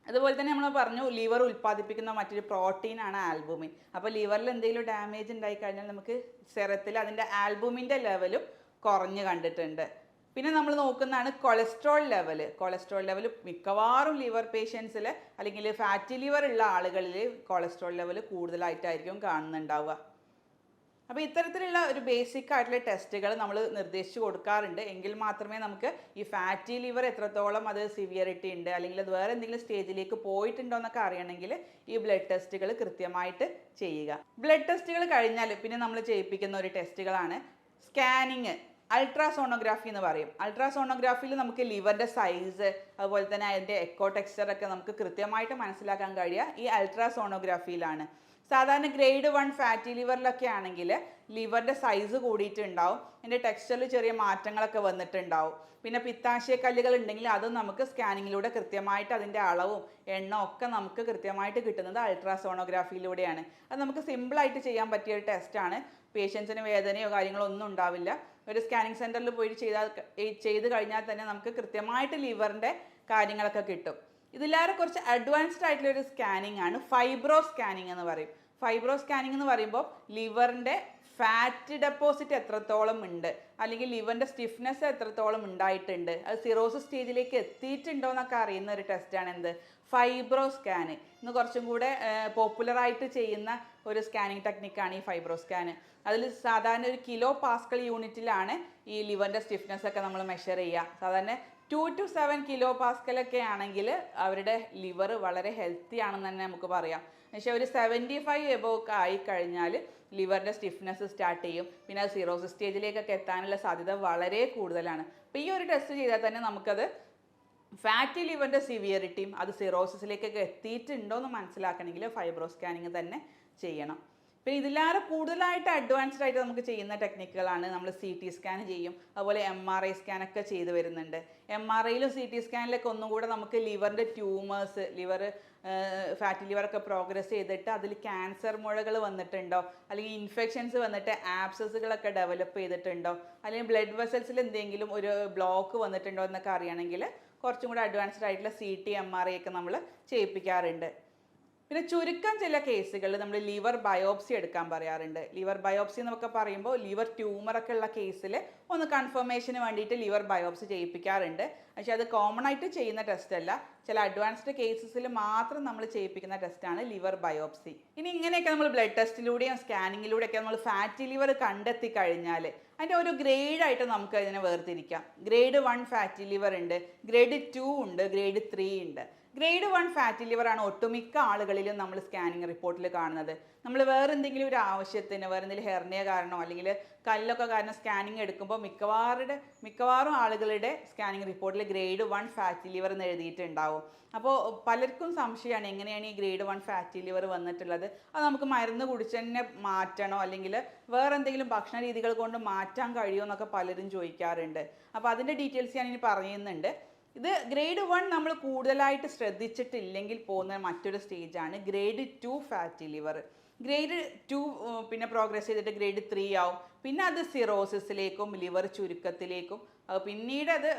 അതുപോലെ തന്നെ നമ്മൾ പറഞ്ഞു ലിവർ ഉൽപ്പാദിപ്പിക്കുന്ന മറ്റൊരു പ്രോട്ടീൻ ആണ് ആൽബുമിൻ. അപ്പോൾ ലിവറിൽ എന്തെങ്കിലും ഡാമേജ് ഉണ്ടായി കഴിഞ്ഞാൽ നമുക്ക് സെറത്തിൽ അതിന്റെ ആൽബുമിന്റെ ലെവലും കുറഞ്ഞു കണ്ടിട്ടുണ്ട്. പിന്നെ നമ്മൾ നോക്കുന്നതാണ് കൊളസ്ട്രോൾ ലെവൽ കൊളസ്ട്രോൾ ലെവൽ മിക്കവാറും ലിവർ പേഷ്യൻസിൽ അല്ലെങ്കിൽ ഫാറ്റി ലിവർ ഉള്ള ആളുകളിൽ കൊളസ്ട്രോൾ ലെവൽ കൂടുതലായിട്ടായിരിക്കും കാണുന്നുണ്ടാവുക. അപ്പോൾ ഇത്തരത്തിലുള്ള ഒരു ബേസിക് ആയിട്ടുള്ള ടെസ്റ്റുകൾ നമ്മൾ നിർദ്ദേശിച്ചു കൊടുക്കാറുണ്ട്. എങ്കിൽ മാത്രമേ നമുക്ക് ഈ ഫാറ്റി ലിവർ എത്രത്തോളം അത് സിവിയറിറ്റി ഉണ്ട് അല്ലെങ്കിൽ അത് വേറെ എന്തെങ്കിലും സ്റ്റേജിലേക്ക് പോയിട്ടുണ്ടോ എന്നൊക്കെ അറിയണമെങ്കിൽ ഈ ബ്ലഡ് ടെസ്റ്റുകൾ കൃത്യമായിട്ട് ചെയ്യുക. ബ്ലഡ് ടെസ്റ്റുകൾ കഴിഞ്ഞാൽ പിന്നെ നമ്മൾ ചെയ്യിപ്പിക്കുന്ന ഒരു ടെസ്റ്റുകളാണ് സ്കാനിങ് അൾട്രാസോണോഗ്രാഫി എന്ന് പറയും. അൾട്രാസോണോഗ്രാഫിയിൽ നമുക്ക് ലിവറിന്റെ സൈസ് അതുപോലെ തന്നെ അതിന്റെ എക്കോ ടെക്സ്ചർ ഒക്കെ നമുക്ക് കൃത്യമായിട്ട് മനസ്സിലാക്കാൻ കഴിയുക ഈ അൾട്രാസോണോഗ്രാഫിയിലാണ് സാധാരണ ഗ്രേഡ് വൺ ഫാറ്റി ലിവറിലൊക്കെ ആണെങ്കിൽ ലിവറിന്റെ സൈസ് കൂടിയിട്ടുണ്ടാവും. അതിന്റെ ടെക്സ്ചറിൽ ചെറിയ മാറ്റങ്ങളൊക്കെ വന്നിട്ടുണ്ടാവും. പിന്നെ പിത്താശയ കല്ലുകൾ ഉണ്ടെങ്കിൽ അതും നമുക്ക് സ്കാനിങ്ങിലൂടെ കൃത്യമായിട്ട് അതിന്റെ അളവും എണ്ണം ഒക്കെ നമുക്ക് കൃത്യമായിട്ട് കിട്ടുന്നത് അൾട്രാസോണോഗ്രാഫിയിലൂടെയാണ് അത് നമുക്ക് സിമ്പിളായിട്ട് ചെയ്യാൻ പറ്റിയ ഒരു ടെസ്റ്റാണ് പേഷ്യൻസിന് വേദനയോ കാര്യങ്ങളോ ഒന്നും ഉണ്ടാവില്ല. ഒരു സ്കാനിങ് സെന്ററിൽ പോയി ചെയ്താൽ ചെയ്ത് കഴിഞ്ഞാൽ തന്നെ നമുക്ക് കൃത്യമായിട്ട് ലിവറിന്റെ കാര്യങ്ങളൊക്കെ കിട്ടും. ഇതിലേറെ കുറച്ച് അഡ്വാൻസ്ഡ് ആയിട്ടുള്ള ഒരു സ്കാനിങ് ആണ് ഫൈബ്രോ സ്കാനിങ് എന്ന് പറയും. ഫൈബ്രോ സ്കാനിങ് എന്ന് പറയുമ്പോൾ ലിവറിന്റെ ഫാറ്റ് ഡെപ്പോസിറ്റ് എത്രത്തോളം ഉണ്ട് അല്ലെങ്കിൽ ലിവറിന്റെ സ്റ്റിഫ്നെസ് എത്രത്തോളം ഉണ്ടായിട്ടുണ്ട് അത് സിറോസിസ് സ്റ്റേജിലേക്ക് എത്തിയിട്ടുണ്ടോ എന്നൊക്കെ അറിയുന്ന ഒരു ടെസ്റ്റാണ് എന്ത്? ഫൈബ്രോ സ്കാന് ഇന്ന് കുറച്ചും കൂടെ പോപ്പുലറായിട്ട് ചെയ്യുന്ന ഒരു സ്കാനിങ് ടെക്നിക്കാണ് ഈ ഫൈബ്രോ സ്കാന് അതിൽ സാധാരണ ഒരു കിലോ പാസ്കൽ യൂണിറ്റിലാണ് ഈ ലിവറിന്റെ സ്റ്റിഫ്നെസ് ഒക്കെ നമ്മൾ മെഷർ ചെയ്യുക. സാധാരണ ടു ടു സെവൻ കിലോ പാസ്കലൊക്കെ ആണെങ്കിൽ അവരുടെ ലിവർ വളരെ ഹെൽത്തി ആണെന്ന് തന്നെ നമുക്ക് പറയാം. പക്ഷേ ഒരു സെവന്റി ഫൈവ് എബോ ഒക്കെ ആയിക്കഴിഞ്ഞാൽ ലിവറിന്റെ സ്റ്റിഫ്നെസ് സ്റ്റാർട്ട് ചെയ്യും. പിന്നെ അത് സീറോസിസ് സ്റ്റേജിലേക്കൊക്കെ എത്താനുള്ള സാധ്യത വളരെ കൂടുതലാണ്. അപ്പോൾ ഈ ഒരു ടെസ്റ്റ് ചെയ്താൽ തന്നെ നമുക്കത് ഫാറ്റി ലിവറിന്റെ സിവിയറിറ്റിയും അത് സിറോസിസിലേക്കൊക്കെ എത്തിയിട്ടുണ്ടോ എന്ന് മനസ്സിലാക്കണമെങ്കിൽ ഫൈബ്രോ സ്കാനിങ് തന്നെ ചെയ്യണം. പിന്നെ ഇതിലേറെ കൂടുതലായിട്ട് അഡ്വാൻസ്ഡ് ആയിട്ട് നമുക്ക് ചെയ്യുന്ന ടെക്നിക്കുകളാണ് നമ്മൾ സി ടി സ്കാൻ ചെയ്യും. അതുപോലെ എം ആർ ഐ സ്കാനൊക്കെ ചെയ്ത് വരുന്നുണ്ട്. എം ആർ ഐയിലും സി ടി സ്കാനിലൊക്കെ ഒന്നും കൂടെ നമുക്ക് ലിവറിന്റെ ട്യൂമേഴ്സ് ലിവർ ഫാറ്റി ലിവറൊക്കെ പ്രോഗ്രസ് ചെയ്തിട്ട് അതിൽ ക്യാൻസർ മുഴകൾ വന്നിട്ടുണ്ടോ? അല്ലെങ്കിൽ ഇൻഫെക്ഷൻസ് വന്നിട്ട് ആപ്സസുകളൊക്കെ ഡെവലപ്പ് ചെയ്തിട്ടുണ്ടോ? അല്ലെങ്കിൽ ബ്ലഡ് വെസൽസിൽ എന്തെങ്കിലും ഒരു ബ്ലോക്ക് വന്നിട്ടുണ്ടോ എന്നൊക്കെ അറിയണമെങ്കിൽ കുറച്ചും കൂടെ അഡ്വാൻസ്ഡ് ആയിട്ടുള്ള C T M R I ഒക്കെ നമ്മൾ ചെയ്യിപ്പിക്കാറുണ്ട്. പിന്നെ ചുരുക്കം ചില കേസുകളിൽ നമ്മൾ ലിവർ ബയോപ്സി എടുക്കാൻ പറയാറുണ്ട്. ലിവർ ബയോപ്സി എന്നൊക്കെ പറയുമ്പോൾ ലിവർ ട്യൂമറൊക്കെ ഉള്ള കേസിൽ ഒന്ന് കൺഫർമേഷന് വേണ്ടിയിട്ട് ലിവർ ബയോപ്സി ചെയ്യിപ്പിക്കാറുണ്ട്. പക്ഷേ അത് കോമൺ ആയിട്ട് ചെയ്യുന്ന ടെസ്റ്റ് അല്ല. ചില അഡ്വാൻസ്ഡ് കേസസിൽ മാത്രം നമ്മൾ ചെയ്യിപ്പിക്കുന്ന ടെസ്റ്റാണ് ലിവർ ബയോപ്സി. ഇനി ഇങ്ങനെയൊക്കെ നമ്മൾ ബ്ലഡ് ടെസ്റ്റിലൂടെയും സ്കാനിങ്ങിലൂടെയൊക്കെ നമ്മൾ ഫാറ്റി ലിവർ കണ്ടെത്തി കഴിഞ്ഞാൽ അതിന്റെ ഒരു ഗ്രേഡായിട്ട് നമുക്ക് അതിനെ വേർതിരിക്കാം. ഗ്രേഡ് വൺ ഫാറ്റി ലിവർ ഉണ്ട് ഗ്രേഡ് ടു ഉണ്ട് ഗ്രേഡ് ത്രീ ഉണ്ട്. ഗ്രേഡ് വൺ ഫാറ്റി ലിവറാണ് ഒട്ടുമിക്ക ആളുകളിലും നമ്മൾ സ്കാനിങ് റിപ്പോർട്ടിൽ കാണുന്നത്. നമ്മൾ വേറെ എന്തെങ്കിലും ഒരു ആവശ്യത്തിന് വേറെ എന്തെങ്കിലും ഹെർണിയ കാരണോ അല്ലെങ്കിൽ കല്ലൊക്കെ കാരണം സ്കാനിങ് എടുക്കുമ്പോൾ മിക്കവാറുടെ മിക്കവാറും ആളുകളുടെ സ്കാനിങ് റിപ്പോർട്ടിൽ ഗ്രേഡ് വൺ ഫാറ്റി ലിവർ എന്ന് എഴുതിയിട്ടുണ്ടാവും. അപ്പോൾ പലർക്കും സംശയമാണ് എങ്ങനെയാണ് ഈ ഗ്രേഡ് വൺ ഫാറ്റി ലിവർ വന്നിട്ടുള്ളത്. അത് നമുക്ക് മരുന്ന് കുടിച്ച് തന്നെ മാറ്റണോ അല്ലെങ്കിൽ വേറെ എന്തെങ്കിലും ഭക്ഷണ രീതികൾ കൊണ്ട് മാറ്റാൻ കഴിയുമോ എന്നൊക്കെ പലരും ചോദിക്കാറുണ്ട്. അപ്പോൾ അതിന്റെ ഡീറ്റെയിൽസ് ഞാൻ ഇനി പറയുന്നുണ്ട്. ഇത് ഗ്രേഡ് വൺ നമ്മൾ കൂടുതലായിട്ട് ശ്രദ്ധിച്ചിട്ടില്ലെങ്കിൽ പോകുന്ന മറ്റൊരു സ്റ്റേജാണ് grade two fatty liver grade two പിന്നെ പ്രോഗ്രസ് ചെയ്തിട്ട് ഗ്രേഡ് ത്രീ ആവും. പിന്നെ അത് സിറോസിസിലേക്കും ലിവർ ചുരുക്കത്തിലേക്കും പിന്നീട് അത്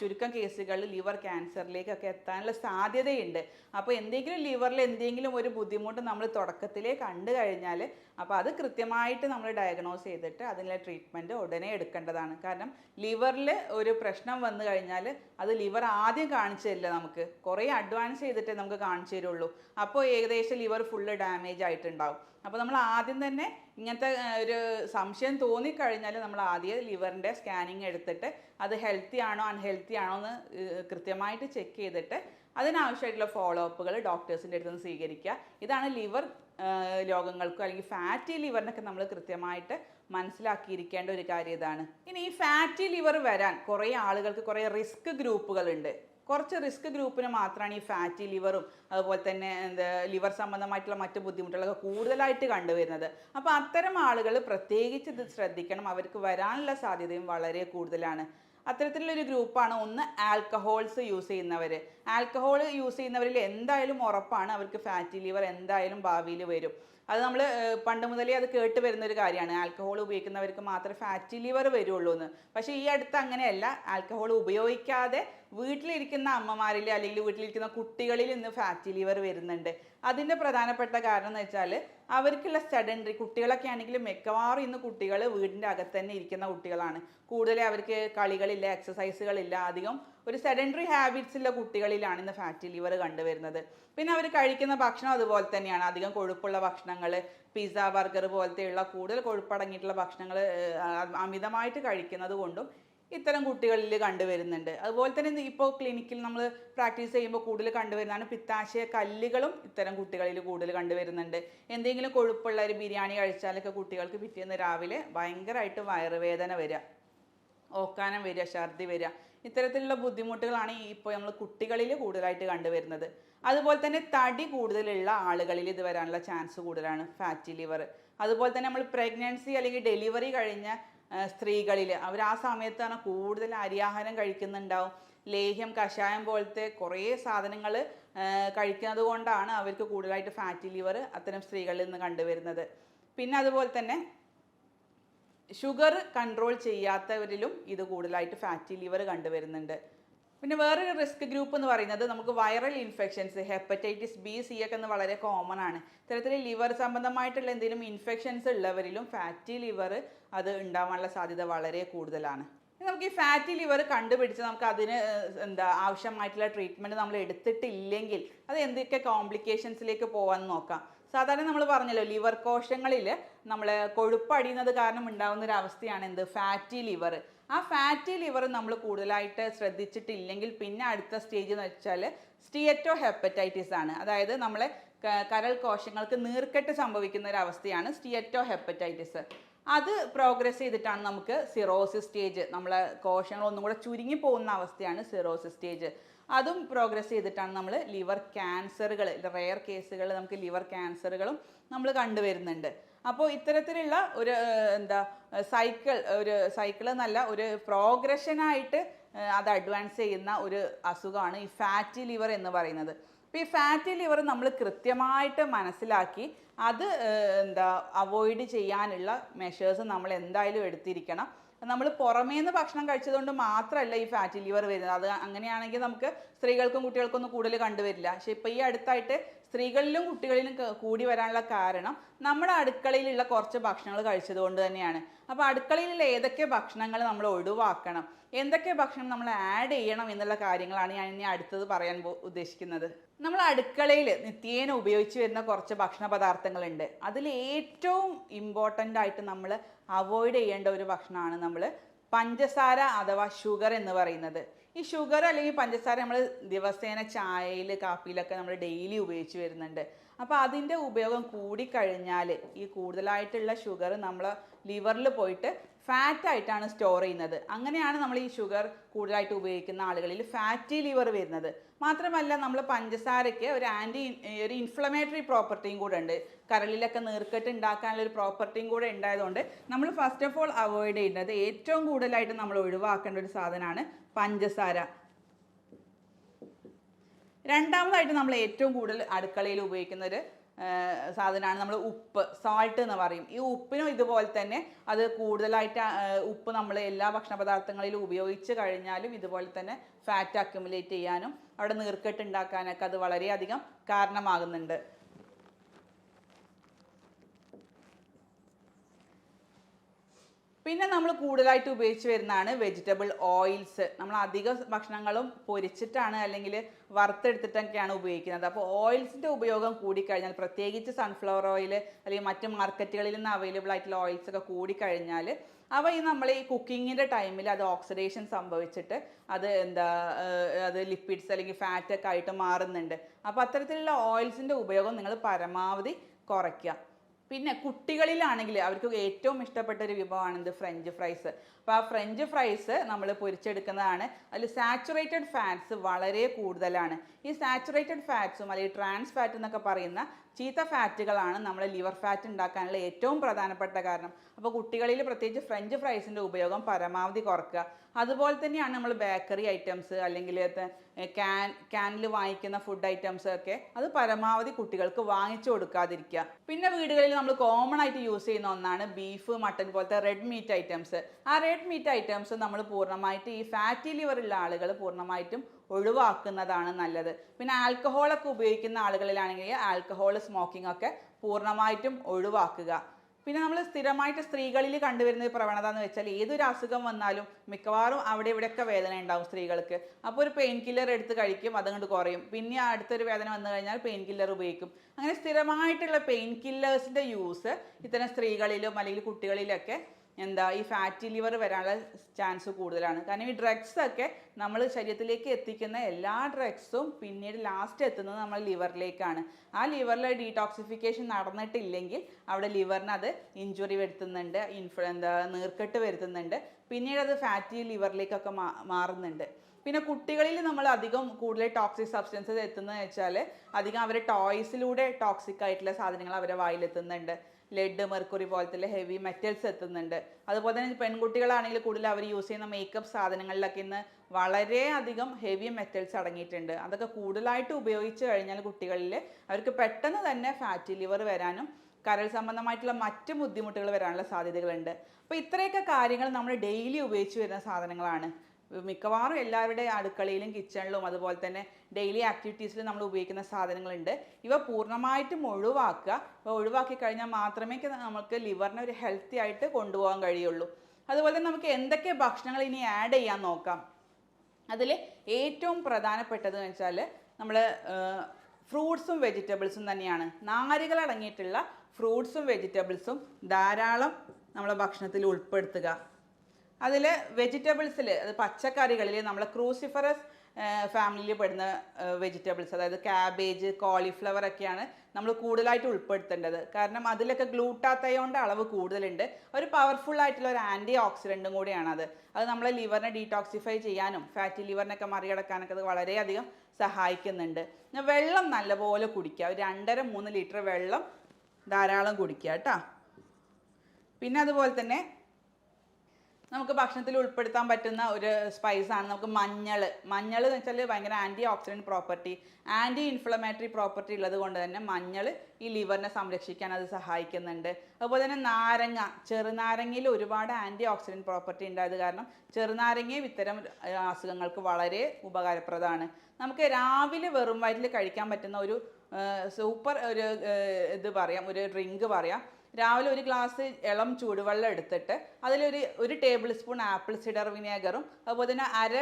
ചുരുക്കം കേസുകളിൽ ലിവർ ക്യാൻസറിലേക്കൊക്കെ എത്താനുള്ള സാധ്യതയുണ്ട്. അപ്പോൾ എന്തെങ്കിലും ലിവറിൽ എന്തെങ്കിലും ഒരു ബുദ്ധിമുട്ട് നമ്മൾ തുടക്കത്തിലേ കണ്ടു കഴിഞ്ഞാൽ അപ്പോൾ അത് കൃത്യമായിട്ട് നമ്മൾ ഡയഗ്നോസ് ചെയ്തിട്ട് അതിനുള്ള ട്രീറ്റ്മെന്റ് ഉടനെ എടുക്കേണ്ടതാണ്. കാരണം ലിവറിൽ ഒരു പ്രശ്നം വന്നു കഴിഞ്ഞാൽ അത് ലിവർ ആദ്യം കാണിച്ചു തരില്ല നമുക്ക്? കുറേ അഡ്വാൻസ് ചെയ്തിട്ടേ നമുക്ക് കാണിച്ചു തരുള്ളൂ. അപ്പോൾ ഏകദേശം ലിവർ ഫുള്ള് ഡാമേജ് ആയിട്ടുണ്ടാവും. അപ്പോൾ നമ്മൾ ആദ്യം തന്നെ ഇങ്ങനത്തെ ഒരു സംശയം തോന്നിക്കഴിഞ്ഞാൽ നമ്മൾ ആദ്യം ലിവറിന്റെ സ്കാനിങ് എടുത്തിട്ട് അത് ഹെൽത്തി ആണോ അൺഹെൽത്തി ആണോ എന്ന് കൃത്യമായിട്ട് ചെക്ക് ചെയ്തിട്ട് അതിനാവശ്യമായിട്ടുള്ള ഫോളോ അപ്പുകൾ ഡോക്ടേഴ്സിന്റെ അടുത്ത് നിന്ന് സ്വീകരിക്കുക. ഇതാണ് ലിവർ രോഗങ്ങൾക്കോ അല്ലെങ്കിൽ ഫാറ്റി ലിവറിനൊക്കെ നമ്മൾ കൃത്യമായിട്ട് മനസ്സിലാക്കിയിരിക്കേണ്ട ഒരു കാര്യം ഇതാണ്. ഇനി ഈ ഫാറ്റി ലിവർ വരാൻ കുറേ ആളുകൾക്ക് കുറേ റിസ്ക് ഗ്രൂപ്പുകളുണ്ട്. കുറച്ച് റിസ്ക് ഗ്രൂപ്പിന് മാത്രമാണ് ഈ ഫാറ്റി ലിവറും അതുപോലെ തന്നെ എന്താ ലിവർ സംബന്ധമായിട്ടുള്ള മറ്റു ബുദ്ധിമുട്ടുകളൊക്കെ കൂടുതലായിട്ട് കണ്ടുവരുന്നത്. അപ്പോൾ അത്തരം ആളുകൾ പ്രത്യേകിച്ച് ഇത് ശ്രദ്ധിക്കണം. അവർക്ക് വരാനുള്ള സാധ്യതയും വളരെ കൂടുതലാണ്. അത്തരത്തിലുള്ളൊരു ഗ്രൂപ്പാണ് ഒന്ന് ആൽക്കഹോൾസ് യൂസ് ചെയ്യുന്നവർ. ആൽക്കഹോൾ യൂസ് ചെയ്യുന്നവരിൽ എന്തായാലും ഉറപ്പാണ് അവർക്ക് ഫാറ്റി ലിവർ എന്തായാലും ഭാവിയിൽ വരും. അത് നമ്മൾ പണ്ട് മുതലേ അത് കേട്ട് വരുന്ന ഒരു കാര്യമാണ്. ആൽക്കഹോൾ ഉപയോഗിക്കുന്നവർക്ക് മാത്രമേ ഫാറ്റി ലിവർ വരുള്ളൂ എന്ന്. പക്ഷേ ഈ അടുത്ത് അങ്ങനെയല്ല. ആൽക്കഹോൾ ഉപയോഗിക്കാതെ വീട്ടിലിരിക്കുന്ന അമ്മമാരിൽ അല്ലെങ്കിൽ വീട്ടിലിരിക്കുന്ന കുട്ടികളിൽ ഇന്ന് ഫാറ്റി ലിവർ വരുന്നുണ്ട്. അതിന്റെ പ്രധാനപ്പെട്ട കാരണം എന്ന് വെച്ചാൽ അവർക്കുള്ള സെഡൻഡറി കുട്ടികളൊക്കെ ആണെങ്കിലും മിക്കവാറും ഇന്ന് കുട്ടികൾ വീടിന്റെ അകത്ത് തന്നെ ഇരിക്കുന്ന കുട്ടികളാണ്. കൂടുതൽ അവർക്ക് കളികളില്ല എക്സസൈസുകളില്ല അധികം ഒരു സെഡൻഡറി ഹാബിറ്റ്സ് ഉള്ള കുട്ടികളിലാണ് ഇന്ന് ഫാറ്റി ലിവർ കണ്ടുവരുന്നത്. പിന്നെ അവർ കഴിക്കുന്ന ഭക്ഷണം അതുപോലെ തന്നെയാണ്. അധികം കൊഴുപ്പുള്ള ഭക്ഷണങ്ങൾ പിസ്സ ബർഗർ പോലത്തെയുള്ള കൂടുതൽ കൊഴുപ്പടങ്ങിയിട്ടുള്ള ഭക്ഷണങ്ങൾ അമിതമായിട്ട് കഴിക്കുന്നത് കൊണ്ടും ഇത്തരം കുട്ടികളിൽ കണ്ടുവരുന്നുണ്ട്. അതുപോലെ തന്നെ ഇപ്പോൾ ക്ലിനിക്കിൽ നമ്മൾ പ്രാക്ടീസ് ചെയ്യുമ്പോൾ കൂടുതൽ കണ്ടുവരുന്നതാണ് പിത്താശയ കല്ലുകളും ഇത്തരം കുട്ടികളിൽ കൂടുതൽ കണ്ടുവരുന്നുണ്ട്. എന്തെങ്കിലും കൊഴുപ്പുള്ള ഒരു ബിരിയാണി കഴിച്ചാലൊക്കെ കുട്ടികൾക്ക് പിറ്റേന്ന് രാവിലെ ഭയങ്കരമായിട്ട് വയറുവേദന വരിക. ഓക്കാനം വരിക ഛർദി വരിക ഇത്തരത്തിലുള്ള ബുദ്ധിമുട്ടുകളാണ് ഇപ്പോൾ നമ്മൾ കുട്ടികളിൽ കൂടുതലായിട്ട് കണ്ടുവരുന്നത്. അതുപോലെ തന്നെ തടി കൂടുതലുള്ള ആളുകളിൽ ഇത് വരാനുള്ള ചാൻസ് കൂടുതലാണ് ഫാറ്റി ലിവർ അതുപോലെ തന്നെ നമ്മൾ പ്രഗ്നൻസി അല്ലെങ്കിൽ ഡെലിവറി കഴിഞ്ഞ സ്ത്രീകളിൽ അവർ ആ സമയത്താണ് കൂടുതൽ അരിയാഹാരം കഴിക്കുന്നുണ്ടാവും. ലേഹ്യം കഷായം പോലത്തെ കുറേ സാധനങ്ങൾ കഴിക്കുന്നത് കൊണ്ടാണ് അവർക്ക് കൂടുതലായിട്ട് ഫാറ്റി ലിവർ അത്തരം സ്ത്രീകളിൽ നിന്ന് കണ്ടുവരുന്നത്. പിന്നെ അതുപോലെ തന്നെ ഷുഗർ കൺട്രോൾ ചെയ്യാത്തവരിലും ഇത് കൂടുതലായിട്ട് ഫാറ്റി ലിവർ കണ്ടുവരുന്നുണ്ട്. പിന്നെ വേറൊരു റിസ്ക് ഗ്രൂപ്പ് എന്ന് പറയുന്നത് നമുക്ക് viral infections hepatitis B C ഒക്കെ എന്ന് വളരെ കോമൺ ആണ്. ഇത്തരത്തിൽ ലിവർ സംബന്ധമായിട്ടുള്ള എന്തെങ്കിലും ഇൻഫെക്ഷൻസ് ഉള്ളവരിലും ഫാറ്റി ലിവർ അത് ഉണ്ടാവാനുള്ള സാധ്യത വളരെ കൂടുതലാണ്. നമുക്ക് ഈ ഫാറ്റി ലിവർ കണ്ടുപിടിച്ച് നമുക്ക് അതിന് എന്താ ആവശ്യമായിട്ടുള്ള ട്രീറ്റ്മെന്റ് നമ്മൾ എടുത്തിട്ടില്ലെങ്കിൽ അത് എന്തൊക്കെ കോംപ്ലിക്കേഷൻസിലേക്ക് പോകാമെന്ന് നോക്കാം. സാധാരണ നമ്മൾ പറഞ്ഞല്ലോ ലിവർ കോശങ്ങളിൽ നമ്മൾ കൊഴുപ്പ് അടിയുന്നത് കാരണം ഉണ്ടാകുന്ന ഒരു അവസ്ഥയാണ് എന്ത്? ഫാറ്റി ലിവർ ആ ഫാറ്റി ലിവർ നമ്മൾ കൂടുതലായിട്ട് ശ്രദ്ധിച്ചിട്ടില്ലെങ്കിൽ പിന്നെ അടുത്ത സ്റ്റേജ് എന്ന് വെച്ചാൽ സ്റ്റിയറ്റോ ഹെപ്പറ്റൈറ്റിസ് ആണ്. അതായത് നമ്മളെ കരൾ കോശങ്ങൾക്ക് നീർക്കെട്ട് സംഭവിക്കുന്ന ഒരു അവസ്ഥയാണ് സ്റ്റിയറ്റോ ഹെപ്പറ്റൈറ്റിസ് അത് പ്രോഗ്രസ് ചെയ്തിട്ടാണ് നമുക്ക് സിറോസിസ് സ്റ്റേജ് നമ്മളെ കോശങ്ങൾ ഒന്നും കൂടെ ചുരുങ്ങി പോകുന്ന അവസ്ഥയാണ് സിറോസിസ് സ്റ്റേജ് അതും പ്രോഗ്രസ് ചെയ്തിട്ടാണ് നമ്മൾ ലിവർ ക്യാൻസറുകൾ റെയർ കേസുകൾ നമുക്ക് ലിവർ ക്യാൻസറുകളും നമ്മൾ കണ്ടുവരുന്നുണ്ട്. അപ്പോൾ ഇത്തരത്തിലുള്ള ഒരു എന്താ സൈക്കിൾ ഒരു സൈക്കിൾ എന്നല്ല ഒരു പ്രോഗ്രഷനായിട്ട് അത് അഡ്വാൻസ് ചെയ്യുന്ന ഒരു അസുഖമാണ് ഈ ഫാറ്റി ലിവർ എന്ന് പറയുന്നത്. അപ്പോൾ ഈ ഫാറ്റി ലിവർ നമ്മൾ കൃത്യമായിട്ട് മനസ്സിലാക്കി അത് എന്താ അവോയ്ഡ് ചെയ്യാനുള്ള മെഷേഴ്സ് നമ്മൾ എന്തായാലും എടുത്തിരിക്കണം. നമ്മൾ പുറമേ നിന്ന് ഭക്ഷണം കഴിച്ചതുകൊണ്ട് മാത്രമല്ല ഈ ഫാറ്റി ലിവർ വരുന്നത്. അത് അങ്ങനെയാണെങ്കിൽ നമുക്ക് സ്ത്രീകൾക്കും കുട്ടികൾക്കും ഒന്നും കൂടുതൽ കണ്ടുവരില്ല. പക്ഷെ ഇപ്പോൾ ഈ അടുത്തായിട്ട് സ്ത്രീകളിലും കുട്ടികളിലും കൂടി വരാനുള്ള കാരണം നമ്മുടെ അടുക്കളയിലുള്ള കുറച്ച് ഭക്ഷണങ്ങൾ കഴിച്ചതുകൊണ്ട് തന്നെയാണ്. അപ്പോൾ അടുക്കളയിലുള്ള ഏതൊക്കെ ഭക്ഷണങ്ങൾ നമ്മൾ ഒഴിവാക്കണം? എന്തൊക്കെ ഭക്ഷണം നമ്മൾ ആഡ് ചെയ്യണം എന്നുള്ള കാര്യങ്ങളാണ് ഞാൻ ഇനി അടുത്തത് പറയാൻ ഉദ്ദേശിക്കുന്നത്. നമ്മൾ അടുക്കളയിൽ നിത്യേന ഉപയോഗിച്ച് വരുന്ന കുറച്ച് ഭക്ഷണ പദാർത്ഥങ്ങളുണ്ട്. അതിൽ ഏറ്റവും ഇമ്പോർട്ടന്റ് ആയിട്ട് നമ്മൾ അവോയ്ഡ് ചെയ്യേണ്ട ഒരു ഭക്ഷണമാണ് നമ്മൾ പഞ്ചസാര അഥവാ ഷുഗർ എന്ന് പറയുന്നത്. ഈ ഷുഗർ അല്ലെങ്കിൽ പഞ്ചസാര നമ്മൾ ദിവസേന ചായയിൽ കാപ്പിയിലൊക്കെ നമ്മൾ ഡെയിലി ഉപയോഗിച്ച് വരുന്നുണ്ട്. അപ്പോൾ അതിന്റെ ഉപയോഗം കൂടിക്കഴിഞ്ഞാൽ ഈ കൂടുതലായിട്ടുള്ള ഷുഗർ നമ്മൾ ലിവറിൽ പോയിട്ട് ഫാറ്റ് ആയിട്ടാണ് സ്റ്റോർ ചെയ്യുന്നത്. അങ്ങനെയാണ് നമ്മൾ ഈ ഷുഗർ കൂടുതലായിട്ട് ഉപയോഗിക്കുന്ന ആളുകളിൽ ഫാറ്റി ലിവർ വരുന്നത്. മാത്രമല്ല നമ്മൾ പഞ്ചസാരയ്ക്ക് ഒരു ആന്റി ഒരു ഇൻഫ്ലമേറ്ററി പ്രോപ്പർട്ടിയും കൂടെ ഉണ്ട്. കരളിലൊക്കെ നീർക്കെട്ട് ഉണ്ടാക്കാനുള്ള ഒരു പ്രോപ്പർട്ടിയും കൂടെ ഉണ്ടായതുകൊണ്ട് നമ്മൾ ഫസ്റ്റ് ഓഫ് ഓൾ അവോയ്ഡ് ചെയ്യേണ്ടത് ഏറ്റവും കൂടുതലായിട്ട് നമ്മൾ ഒഴിവാക്കേണ്ട ഒരു സാധനമാണ് പഞ്ചസാര. രണ്ടാമതായിട്ട് നമ്മൾ ഏറ്റവും കൂടുതൽ അടുക്കളയിൽ ഉപയോഗിക്കുന്ന ഒരു സാധനമാണ് നമ്മൾ ഉപ്പ് സാൾട്ട് എന്ന് പറയും. ഈ ഉപ്പിനും ഇതുപോലെ തന്നെ അത് കൂടുതലായിട്ട് ഉപ്പ് നമ്മൾ എല്ലാ ഭക്ഷണ പദാർത്ഥങ്ങളിലും ഉപയോഗിച്ച് കഴിഞ്ഞാലും ഇതുപോലെ തന്നെ ഫാറ്റ് അക്യുമുലേറ്റ് ചെയ്യാനും അവിടെ നീർക്കെട്ട് ഉണ്ടാക്കാനൊക്കെ അത് വളരെയധികം കാരണമാകുന്നുണ്ട്. പിന്നെ നമ്മൾ കൂടുതലായിട്ട് ഉപയോഗിച്ച് വരുന്നതാണ് വെജിറ്റബിൾ ഓയിൽസ് നമ്മൾ അധിക ഭക്ഷണങ്ങളും പൊരിച്ചിട്ടാണ് അല്ലെങ്കിൽ വറുത്തെടുത്തിട്ടൊക്കെയാണ് ഉപയോഗിക്കുന്നത്. അപ്പോൾ ഓയിൽസിന്റെ ഉപയോഗം കൂടിക്കഴിഞ്ഞാൽ പ്രത്യേകിച്ച് സൺഫ്ലവർ ഓയിൽ അല്ലെങ്കിൽ മറ്റ് മാർക്കറ്റുകളിൽ നിന്ന് അവൈലബിൾ ആയിട്ടുള്ള ഓയിൽസ് ഒക്കെ കൂടിക്കഴിഞ്ഞാൽ അവ ഈ നമ്മൾ ഈ കുക്കിങ്ങിന്റെ ടൈമിൽ അത് ഓക്സിഡേഷൻ സംഭവിച്ചിട്ട് അത് എന്താ അത് ലിപ്പിഡ്സ് അല്ലെങ്കിൽ ഫാറ്റൊക്കെ ആയിട്ട് മാറുന്നുണ്ട്. അപ്പോൾ അത്തരത്തിലുള്ള ഓയിൽസിന്റെ ഉപയോഗം നിങ്ങൾ പരമാവധി കുറയ്ക്കുക. പിന്നെ കുട്ടികളിലാണെങ്കിൽ അവർക്ക് ഏറ്റവും ഇഷ്ടപ്പെട്ട ഒരു വിഭവമാണ് ഫ്രഞ്ച് ഫ്രൈസ് അപ്പോൾ ആ ഫ്രഞ്ച് ഫ്രൈസ് നമ്മൾ പൊരിച്ചെടുക്കുന്നതാണ്. അതിൽ സാച്ചുറേറ്റഡ് ഫാറ്റ്സ് വളരെ കൂടുതലാണ്. ഈ സാച്ചുറേറ്റഡ് ഫാറ്റ്സും അല്ലെങ്കിൽ ട്രാൻസ് ഫാറ്റ് എന്നൊക്കെ പറയുന്ന ചീത്ത ഫാറ്റുകളാണ് നമ്മുടെ ലിവർ ഫാറ്റ് ഉണ്ടാക്കാനുള്ള ഏറ്റവും പ്രധാനപ്പെട്ട കാരണം. അപ്പോൾ കുട്ടികളിൽ പ്രത്യേകിച്ച് ഫ്രഞ്ച് ഫ്രൈസിന്റെ ഉപയോഗം പരമാവധി കുറക്കുക. അതുപോലെ തന്നെയാണ് നമ്മൾ ബേക്കറി ഐറ്റംസ് അല്ലെങ്കിൽ ക്യാൻ ക്യാനിൽ വാങ്ങിക്കുന്ന ഫുഡ് ഐറ്റംസ് ഒക്കെ അത് പരമാവധി കുട്ടികൾക്ക് വാങ്ങിച്ചു കൊടുക്കാതിരിക്കുക. പിന്നെ വീടുകളിൽ നമ്മൾ കോമൺ ആയിട്ട് യൂസ് ചെയ്യുന്ന ഒന്നാണ് ബീഫ് മട്ടൻ പോലത്തെ റെഡ് മീറ്റ് ഐറ്റംസ് ആ റെഡ് മീറ്റ് ഐറ്റംസ് നമ്മൾ പൂർണമായിട്ട് ഈ ഫാറ്റി ലിവർ ഉള്ള ആളുകൾ പൂർണമായിട്ടും ഒഴിവാക്കുന്നതാണ് നല്ലത്. പിന്നെ ആൽക്കഹോളൊക്കെ ഉപയോഗിക്കുന്ന ആളുകളിലാണെങ്കിൽ ആൽക്കഹോൾ സ്മോക്കിംഗ് ഒക്കെ പൂർണമായിട്ടും ഒഴിവാക്കുക. പിന്നെ നമ്മൾ സ്ഥിരമായിട്ട് സ്ത്രീകളിൽ കണ്ടുവരുന്ന പ്രവണത എന്ന് വെച്ചാൽ ഏതൊരു അസുഖം വന്നാലും മിക്കവാറും അവിടെ ഇവിടെയൊക്കെ വേദന ഉണ്ടാവും സ്ത്രീകൾക്ക്. അപ്പോൾ ഒരു പെയിൻ കില്ലർ എടുത്ത് കഴിക്കും അതുകൊണ്ട് കുറയും. പിന്നെ അടുത്തൊരു വേദന വന്നു കഴിഞ്ഞാൽ പെയിൻ കില്ലർ ഉപയോഗിക്കും. അങ്ങനെ സ്ഥിരമായിട്ടുള്ള പെയിൻ കില്ലേഴ്സിന്റെ യൂസ് ഇത്തരം സ്ത്രീകളിലും അല്ലെങ്കിൽ കുട്ടികളിലൊക്കെ എന്താ ഈ ഫാറ്റി ലിവർ വരാനുള്ള ചാൻസ് കൂടുതലാണ്. കാരണം ഈ ഡ്രഗ്സ് ഒക്കെ നമ്മൾ ശരീരത്തിലേക്ക് എത്തിക്കുന്ന എല്ലാ ഡ്രഗ്സും പിന്നീട് ലാസ്റ്റ് എത്തുന്നത് നമ്മൾ ലിവറിലേക്കാണ് ആ ലിവറിൽ ഡീടോക്സിഫിക്കേഷൻ നടന്നിട്ടില്ലെങ്കിൽ അവിടെ ലിവറിന് അത് ഇഞ്ചുറി വരുത്തുന്നുണ്ട് ഇൻഫ്ലു എന്താ നീർക്കെട്ട് വരുത്തുന്നുണ്ട് പിന്നീട് അത് ഫാറ്റി ലിവറിലേക്കൊക്കെ മാറുന്നുണ്ട്. പിന്നെ കുട്ടികളിൽ നമ്മൾ അധികം കൂടുതൽ ടോക്സിക് സബ്സ്റ്റൻസസ് എത്തുന്നത് വെച്ചാൽ അധികം അവരെ ടോയ്സിലൂടെ ടോക്സിക് ആയിട്ടുള്ള സാധനങ്ങൾ അവരെ വായിലെത്തുന്നുണ്ട്. ലെഡ് മെർക്കുറി പോലത്തെ ഹെവി മെറ്റൽസ് എത്തുന്നുണ്ട്. അതുപോലെ തന്നെ പെൺകുട്ടികളാണെങ്കിൽ കൂടുതൽ അവർ യൂസ് ചെയ്യുന്ന മേക്കപ്പ് സാധനങ്ങളിലൊക്കെ ഇന്ന് വളരെയധികം ഹെവി മെറ്റൽസ് അടങ്ങിയിട്ടുണ്ട്. അതൊക്കെ കൂടുതലായിട്ട് ഉപയോഗിച്ച് കഴിഞ്ഞാൽ കുട്ടികളിൽ അവർക്ക് പെട്ടെന്ന് തന്നെ ഫാറ്റി ലിവർ വരാനും കരൾ സംബന്ധമായിട്ടുള്ള മറ്റ് ബുദ്ധിമുട്ടുകൾ വരാനുള്ള സാധ്യതകളുണ്ട്. അപ്പോൾ ഇത്രയൊക്കെ കാര്യങ്ങൾ നമ്മൾ ഡെയിലി ഉപയോഗിച്ച് വരുന്ന സാധനങ്ങളാണ്. മിക്കവാറും എല്ലാവരുടെ അടുക്കളയിലും കിച്ചണിലും അതുപോലെ തന്നെ ഡെയിലി ആക്ടിവിറ്റീസിലും നമ്മൾ ഉപയോഗിക്കുന്ന സാധനങ്ങളുണ്ട്. ഇവ പൂർണമായിട്ടും ഒഴിവാക്കുക. ഇവ ഒഴിവാക്കി കഴിഞ്ഞാൽ മാത്രമേ നമുക്ക് ലിവറിനെ ഒരു ഹെൽത്തി ആയിട്ട് കൊണ്ടുപോകാൻ കഴിയുള്ളൂ. അതുപോലെ തന്നെ നമുക്ക് എന്തൊക്കെ ഭക്ഷണങ്ങൾ ഇനി ആഡ് ചെയ്യാൻ നോക്കാം. അതിൽ ഏറ്റവും പ്രധാനപ്പെട്ടത് എന്ന് വെച്ചാൽ നമ്മൾ ഫ്രൂട്ട്സും വെജിറ്റബിൾസും തന്നെയാണ്. നാരുകൾ അടങ്ങിയിട്ടുള്ള ഫ്രൂട്ട്സും വെജിറ്റബിൾസും ധാരാളം നമ്മളെ ഭക്ഷണത്തിൽ ഉൾപ്പെടുത്തുക. അതിൽ വെജിറ്റബിൾസിൽ അത് പച്ചക്കറികളിൽ നമ്മൾ ക്രൂസിഫറസ് ഫാമിലിയിൽ പെടുന്ന വെജിറ്റബിൾസ് അതായത് ക്യാബേജ് കോളിഫ്ലവർ ഒക്കെയാണ് നമ്മൾ കൂടുതലായിട്ട് ഉൾപ്പെടുത്തേണ്ടത്. കാരണം അതിലൊക്കെ ഗ്ലൂട്ടാത്തയോണ്ട് അളവ് കൂടുതലുണ്ട്. ഒരു പവർഫുൾ ആയിട്ടുള്ള ഒരു ആന്റി ഓക്സിഡന്റും കൂടിയാണ് അത് നമ്മളെ ലിവറിനെ ഡീടോക്സിഫൈ ചെയ്യാനും ഫാറ്റി ലിവറിനൊക്കെ മറികടക്കാനൊക്കെ അത് വളരെയധികം സഹായിക്കുന്നുണ്ട്. വെള്ളം നല്ലപോലെ കുടിക്കുക. ഒരു രണ്ടര മൂന്ന് ലിറ്റർ വെള്ളം ധാരാളം കുടിക്കുക കേട്ടോ. പിന്നെ അതുപോലെ തന്നെ നമുക്ക് ഭക്ഷണത്തിൽ ഉൾപ്പെടുത്താൻ പറ്റുന്ന ഒരു സ്പൈസാണ് നമുക്ക് മഞ്ഞൾ. മഞ്ഞൾ എന്ന് വെച്ചാൽ ഭയങ്കര antioxidant property anti inflammatory property ഉള്ളത് കൊണ്ട് തന്നെ മഞ്ഞൾ ഈ ലിവറിനെ സംരക്ഷിക്കാൻ അത് സഹായിക്കുന്നുണ്ട്. അതുപോലെ തന്നെ നാരങ്ങ. ചെറുനാരങ്ങയിൽ ഒരുപാട് ആന്റി ഓക്സിഡന്റ് പ്രോപ്പർട്ടി ഉണ്ടായത് കാരണം ചെറുനാരങ്ങയും ഇത്തരം അസുഖങ്ങൾക്ക് വളരെ ഉപകാരപ്രദമാണ്. നമുക്ക് രാവിലെ വെറും വയറ്റിൽ കഴിക്കാൻ പറ്റുന്ന ഒരു സൂപ്പർ ഒരു ഇത് പറയാം. ഒരു ഡ്രിങ്ക് പറയാം. രാവിലെ ഒരു ഗ്ലാസ് ഇളം ചൂടുവെള്ളം എടുത്തിട്ട് അതിലൊരു ഒരു ടേബിൾ സ്പൂൺ ആപ്പിൾ സിഡർ വിനേഗറും അതുപോലെ തന്നെ അര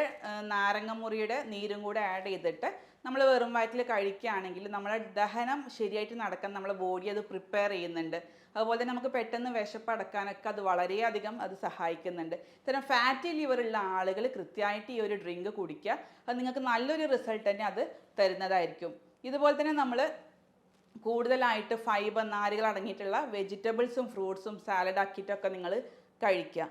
നാരങ്ങ നാരങ്ങമുറിയുടെ നീരും കൂടെ ആഡ് ചെയ്തിട്ട് നമ്മൾ വെറും വയറ്റിൽ കഴിക്കുകയാണെങ്കിൽ നമ്മുടെ ദഹനം ശരിയായിട്ട് നടക്കാൻ നമ്മുടെ ബോഡി അത് പ്രിപ്പയർ ചെയ്യുന്നുണ്ട്. അതുപോലെ തന്നെ നമുക്ക് പെട്ടെന്ന് വിശപ്പടക്കാനൊക്കെ അത് വളരെയധികം അത് സഹായിക്കുന്നുണ്ട്. ഇത്തരം ഫാറ്റി ലിവറുള്ള ആളുകൾ കൃത്യമായിട്ട് ഈ ഒരു ഡ്രിങ്ക് കുടിക്കുക. അത് നിങ്ങൾക്ക് നല്ലൊരു റിസൾട്ട് തന്നെ അത് തരുന്നതായിരിക്കും. ഇതുപോലെ തന്നെ നമ്മൾ കൂടുതലായിട്ട് ഫൈബർ നാരുകൾ അടങ്ങിയിട്ടുള്ള വെജിറ്റബിൾസും ഫ്രൂട്ട്സും സാലഡ് ആക്കിയിട്ടൊക്കെ നിങ്ങൾ കഴിക്കുക.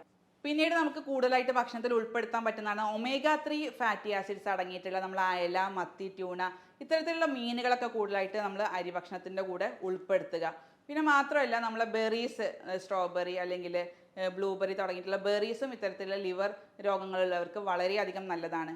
പിന്നീട് നമുക്ക് കൂടുതലായിട്ട് ഭക്ഷണത്തിൽ ഉൾപ്പെടുത്താൻ പറ്റുന്നതാണ് ഒമേഗ ത്രീ ഫാറ്റി ആസിഡ്സ് അടങ്ങിയിട്ടുള്ള നമ്മൾ അയല മത്തി ട്യൂണ ഇത്തരത്തിലുള്ള മീനുകളൊക്കെ കൂടുതലായിട്ട് നമ്മൾ അരി ഭക്ഷണത്തിന്റെ കൂടെ ഉൾപ്പെടുത്തുക. പിന്നെ മാത്രമല്ല നമ്മളെ ബെറീസ് സ്ട്രോബെറി അല്ലെങ്കിൽ ബ്ലൂബെറി തുടങ്ങിയിട്ടുള്ള ബെറീസും ഇത്തരത്തിലുള്ള ലിവർ രോഗങ്ങളുള്ളവർക്ക് വളരെയധികം നല്ലതാണ്.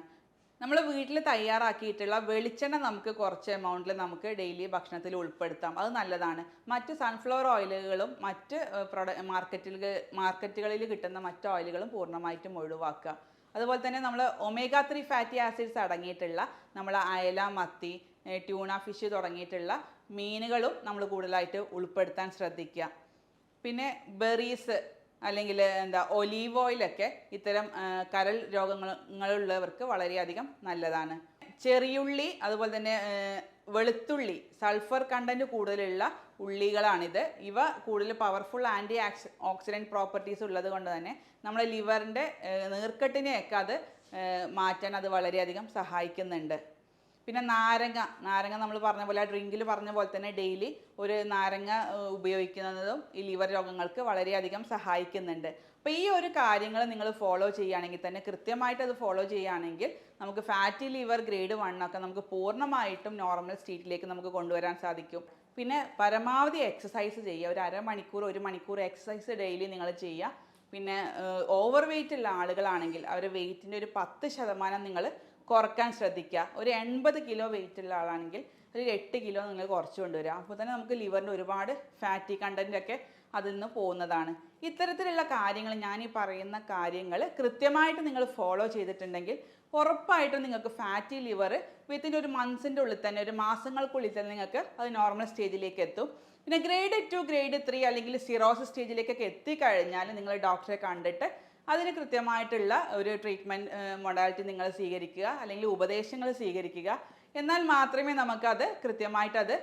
നമ്മൾ വീട്ടിൽ തയ്യാറാക്കിയിട്ടുള്ള വെളിച്ചെണ്ണ നമുക്ക് കുറച്ച് എമൗണ്ടിൽ നമുക്ക് ഡെയിലി ഭക്ഷണത്തിൽ ഉൾപ്പെടുത്താം. അത് നല്ലതാണ്. മറ്റ് സൺഫ്ലവർ ഓയിലുകളും മറ്റ് പ്രൊഡ മാർക്കറ്റിൽ മാർക്കറ്റുകളിൽ കിട്ടുന്ന മറ്റ് ഓയിലുകളും പൂർണമായിട്ടും ഒഴിവാക്കുക. അതുപോലെ തന്നെ നമ്മൾ ഒമേഗ ത്രീ ഫാറ്റി ആസിഡ്സ് അടങ്ങിയിട്ടുള്ള നമ്മൾ അയല മത്തി ട്യൂണ ഫിഷ് തുടങ്ങിയിട്ടുള്ള മീനുകളും നമ്മൾ കൂടുതലായിട്ട് ഉൾപ്പെടുത്താൻ ശ്രദ്ധിക്കുക. പിന്നെ ബെറീസ് അല്ലെങ്കിൽ എന്താ ഒലീവ് ഓയിലൊക്കെ ഇത്തരം കരൾ രോഗങ്ങളുള്ളവർക്ക് വളരെയധികം നല്ലതാണ്. ചെറിയുള്ളി അതുപോലെ തന്നെ വെളുത്തുള്ളി സൾഫർ കണ്ടന്റ് കൂടുതലുള്ള ഉള്ളികളാണിത്. ഇവ കൂടുതൽ powerful anti ax oxidant properties ഉള്ളത് കൊണ്ട് തന്നെ നമ്മുടെ ലിവറിന്റെ നീർക്കെട്ടിനെയൊക്കെ അത് മാറ്റാൻ അത് വളരെയധികം സഹായിക്കുന്നുണ്ട്. പിന്നെ നാരങ്ങ. നാരങ്ങ നമ്മൾ പറഞ്ഞ പോലെ ആ ഡ്രിങ്കിൽ പറഞ്ഞ പോലെ തന്നെ ഡെയിലി ഒരു നാരങ്ങ ഉപയോഗിക്കുന്നതും ഈ ലിവർ രോഗങ്ങൾക്ക് വളരെയധികം സഹായിക്കുന്നുണ്ട്. അപ്പോൾ ഈ ഒരു കാര്യങ്ങൾ നിങ്ങൾ ഫോളോ ചെയ്യുകയാണെങ്കിൽ തന്നെ കൃത്യമായിട്ട് അത് ഫോളോ ചെയ്യുകയാണെങ്കിൽ നമുക്ക് ഫാറ്റി ലിവർ ഗ്രേഡ് വൺ ഒക്കെ നമുക്ക് പൂർണമായിട്ടും നോർമൽ സ്റ്റേറ്റിലേക്ക് നമുക്ക് കൊണ്ടുവരാൻ സാധിക്കും. പിന്നെ പരമാവധി എക്സസൈസ് ചെയ്യുക. ഒരു അരമണിക്കൂർ ഒരു മണിക്കൂർ എക്സസൈസ് ഡെയിലി നിങ്ങൾ ചെയ്യുക. പിന്നെ ഓവർ വെയിറ്റ് ഉള്ള ആളുകളാണെങ്കിൽ അവരുടെ വെയിറ്റിന്റെ ഒരു പത്ത് ശതമാനം നിങ്ങൾ കുറയ്ക്കാൻ ശ്രദ്ധിക്കുക. ഒരു എൺപത് കിലോ വെയിറ്റ് ഉള്ള ആളാണെങ്കിൽ ഒരു എട്ട് കിലോ നിങ്ങൾ കുറച്ച് കൊണ്ടുവരിക. അപ്പോൾ തന്നെ നമുക്ക് ലിവറിന്റെ ഒരുപാട് ഫാറ്റി കണ്ടന്റ് ഒക്കെ അതിൽ നിന്ന് പോകുന്നതാണ്. ഇത്തരത്തിലുള്ള കാര്യങ്ങൾ ഞാൻ ഈ പറയുന്ന കാര്യങ്ങൾ കൃത്യമായിട്ട് നിങ്ങൾ ഫോളോ ചെയ്തിട്ടുണ്ടെങ്കിൽ ഉറപ്പായിട്ടും നിങ്ങൾക്ക് ഫാറ്റി ലിവർ വിത്തിൻ ഒരു മന്ത്സിന്റെ ഉള്ളിൽ തന്നെ ഒരു മാസങ്ങൾക്കുള്ളിൽ തന്നെ നിങ്ങൾക്ക് അത് നോർമൽ സ്റ്റേജിലേക്ക് എത്തും. പിന്നെ ഗ്രേഡ് ടു ഗ്രേഡ് ത്രീ അല്ലെങ്കിൽ സിറോസിസ് സ്റ്റേജിലേക്കൊക്കെ എത്തിക്കഴിഞ്ഞാൽ നിങ്ങൾ ഡോക്ടറെ കണ്ടിട്ട് അതിന് കൃത്യമായിട്ടുള്ള ഒരു ട്രീറ്റ്മെന്റ് മൊഡാലിറ്റി നിങ്ങൾ സ്വീകരിക്കുക അല്ലെങ്കിൽ ഉപദേശങ്ങൾ സ്വീകരിക്കുക. എന്നാൽ മാത്രമേ നമുക്കത് കൃത്യമായിട്ട് അത്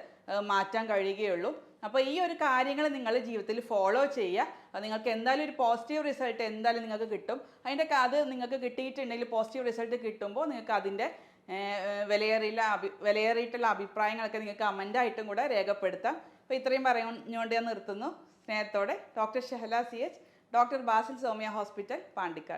മാറ്റാൻ കഴിയുകയുള്ളൂ. അപ്പോൾ ഈ ഒരു കാര്യങ്ങൾ നിങ്ങൾ ജീവിതത്തിൽ ഫോളോ ചെയ്യുക. നിങ്ങൾക്ക് എന്തായാലും ഒരു പോസിറ്റീവ് റിസൾട്ട് എന്തായാലും നിങ്ങൾക്ക് കിട്ടും. അതിന്റെ അത് നിങ്ങൾക്ക് കിട്ടിയിട്ടുണ്ടെങ്കിൽ പോസിറ്റീവ് റിസൾട്ട് കിട്ടുമ്പോൾ നിങ്ങൾക്ക് അതിന്റെ ഏഹ്, വിലയേറിയ അഭി വിലയേറിയിട്ടുള്ള അഭിപ്രായങ്ങളൊക്കെ നിങ്ങൾക്ക് കമന്റായിട്ടും കൂടെ രേഖപ്പെടുത്താം. അപ്പോൾ ഇത്രയും പറഞ്ഞുകൊണ്ട് ഞാൻ നിർത്തുന്നു. സ്നേഹത്തോടെ doctor Shahala C H doctor Basil Soumya hospital Pandikkad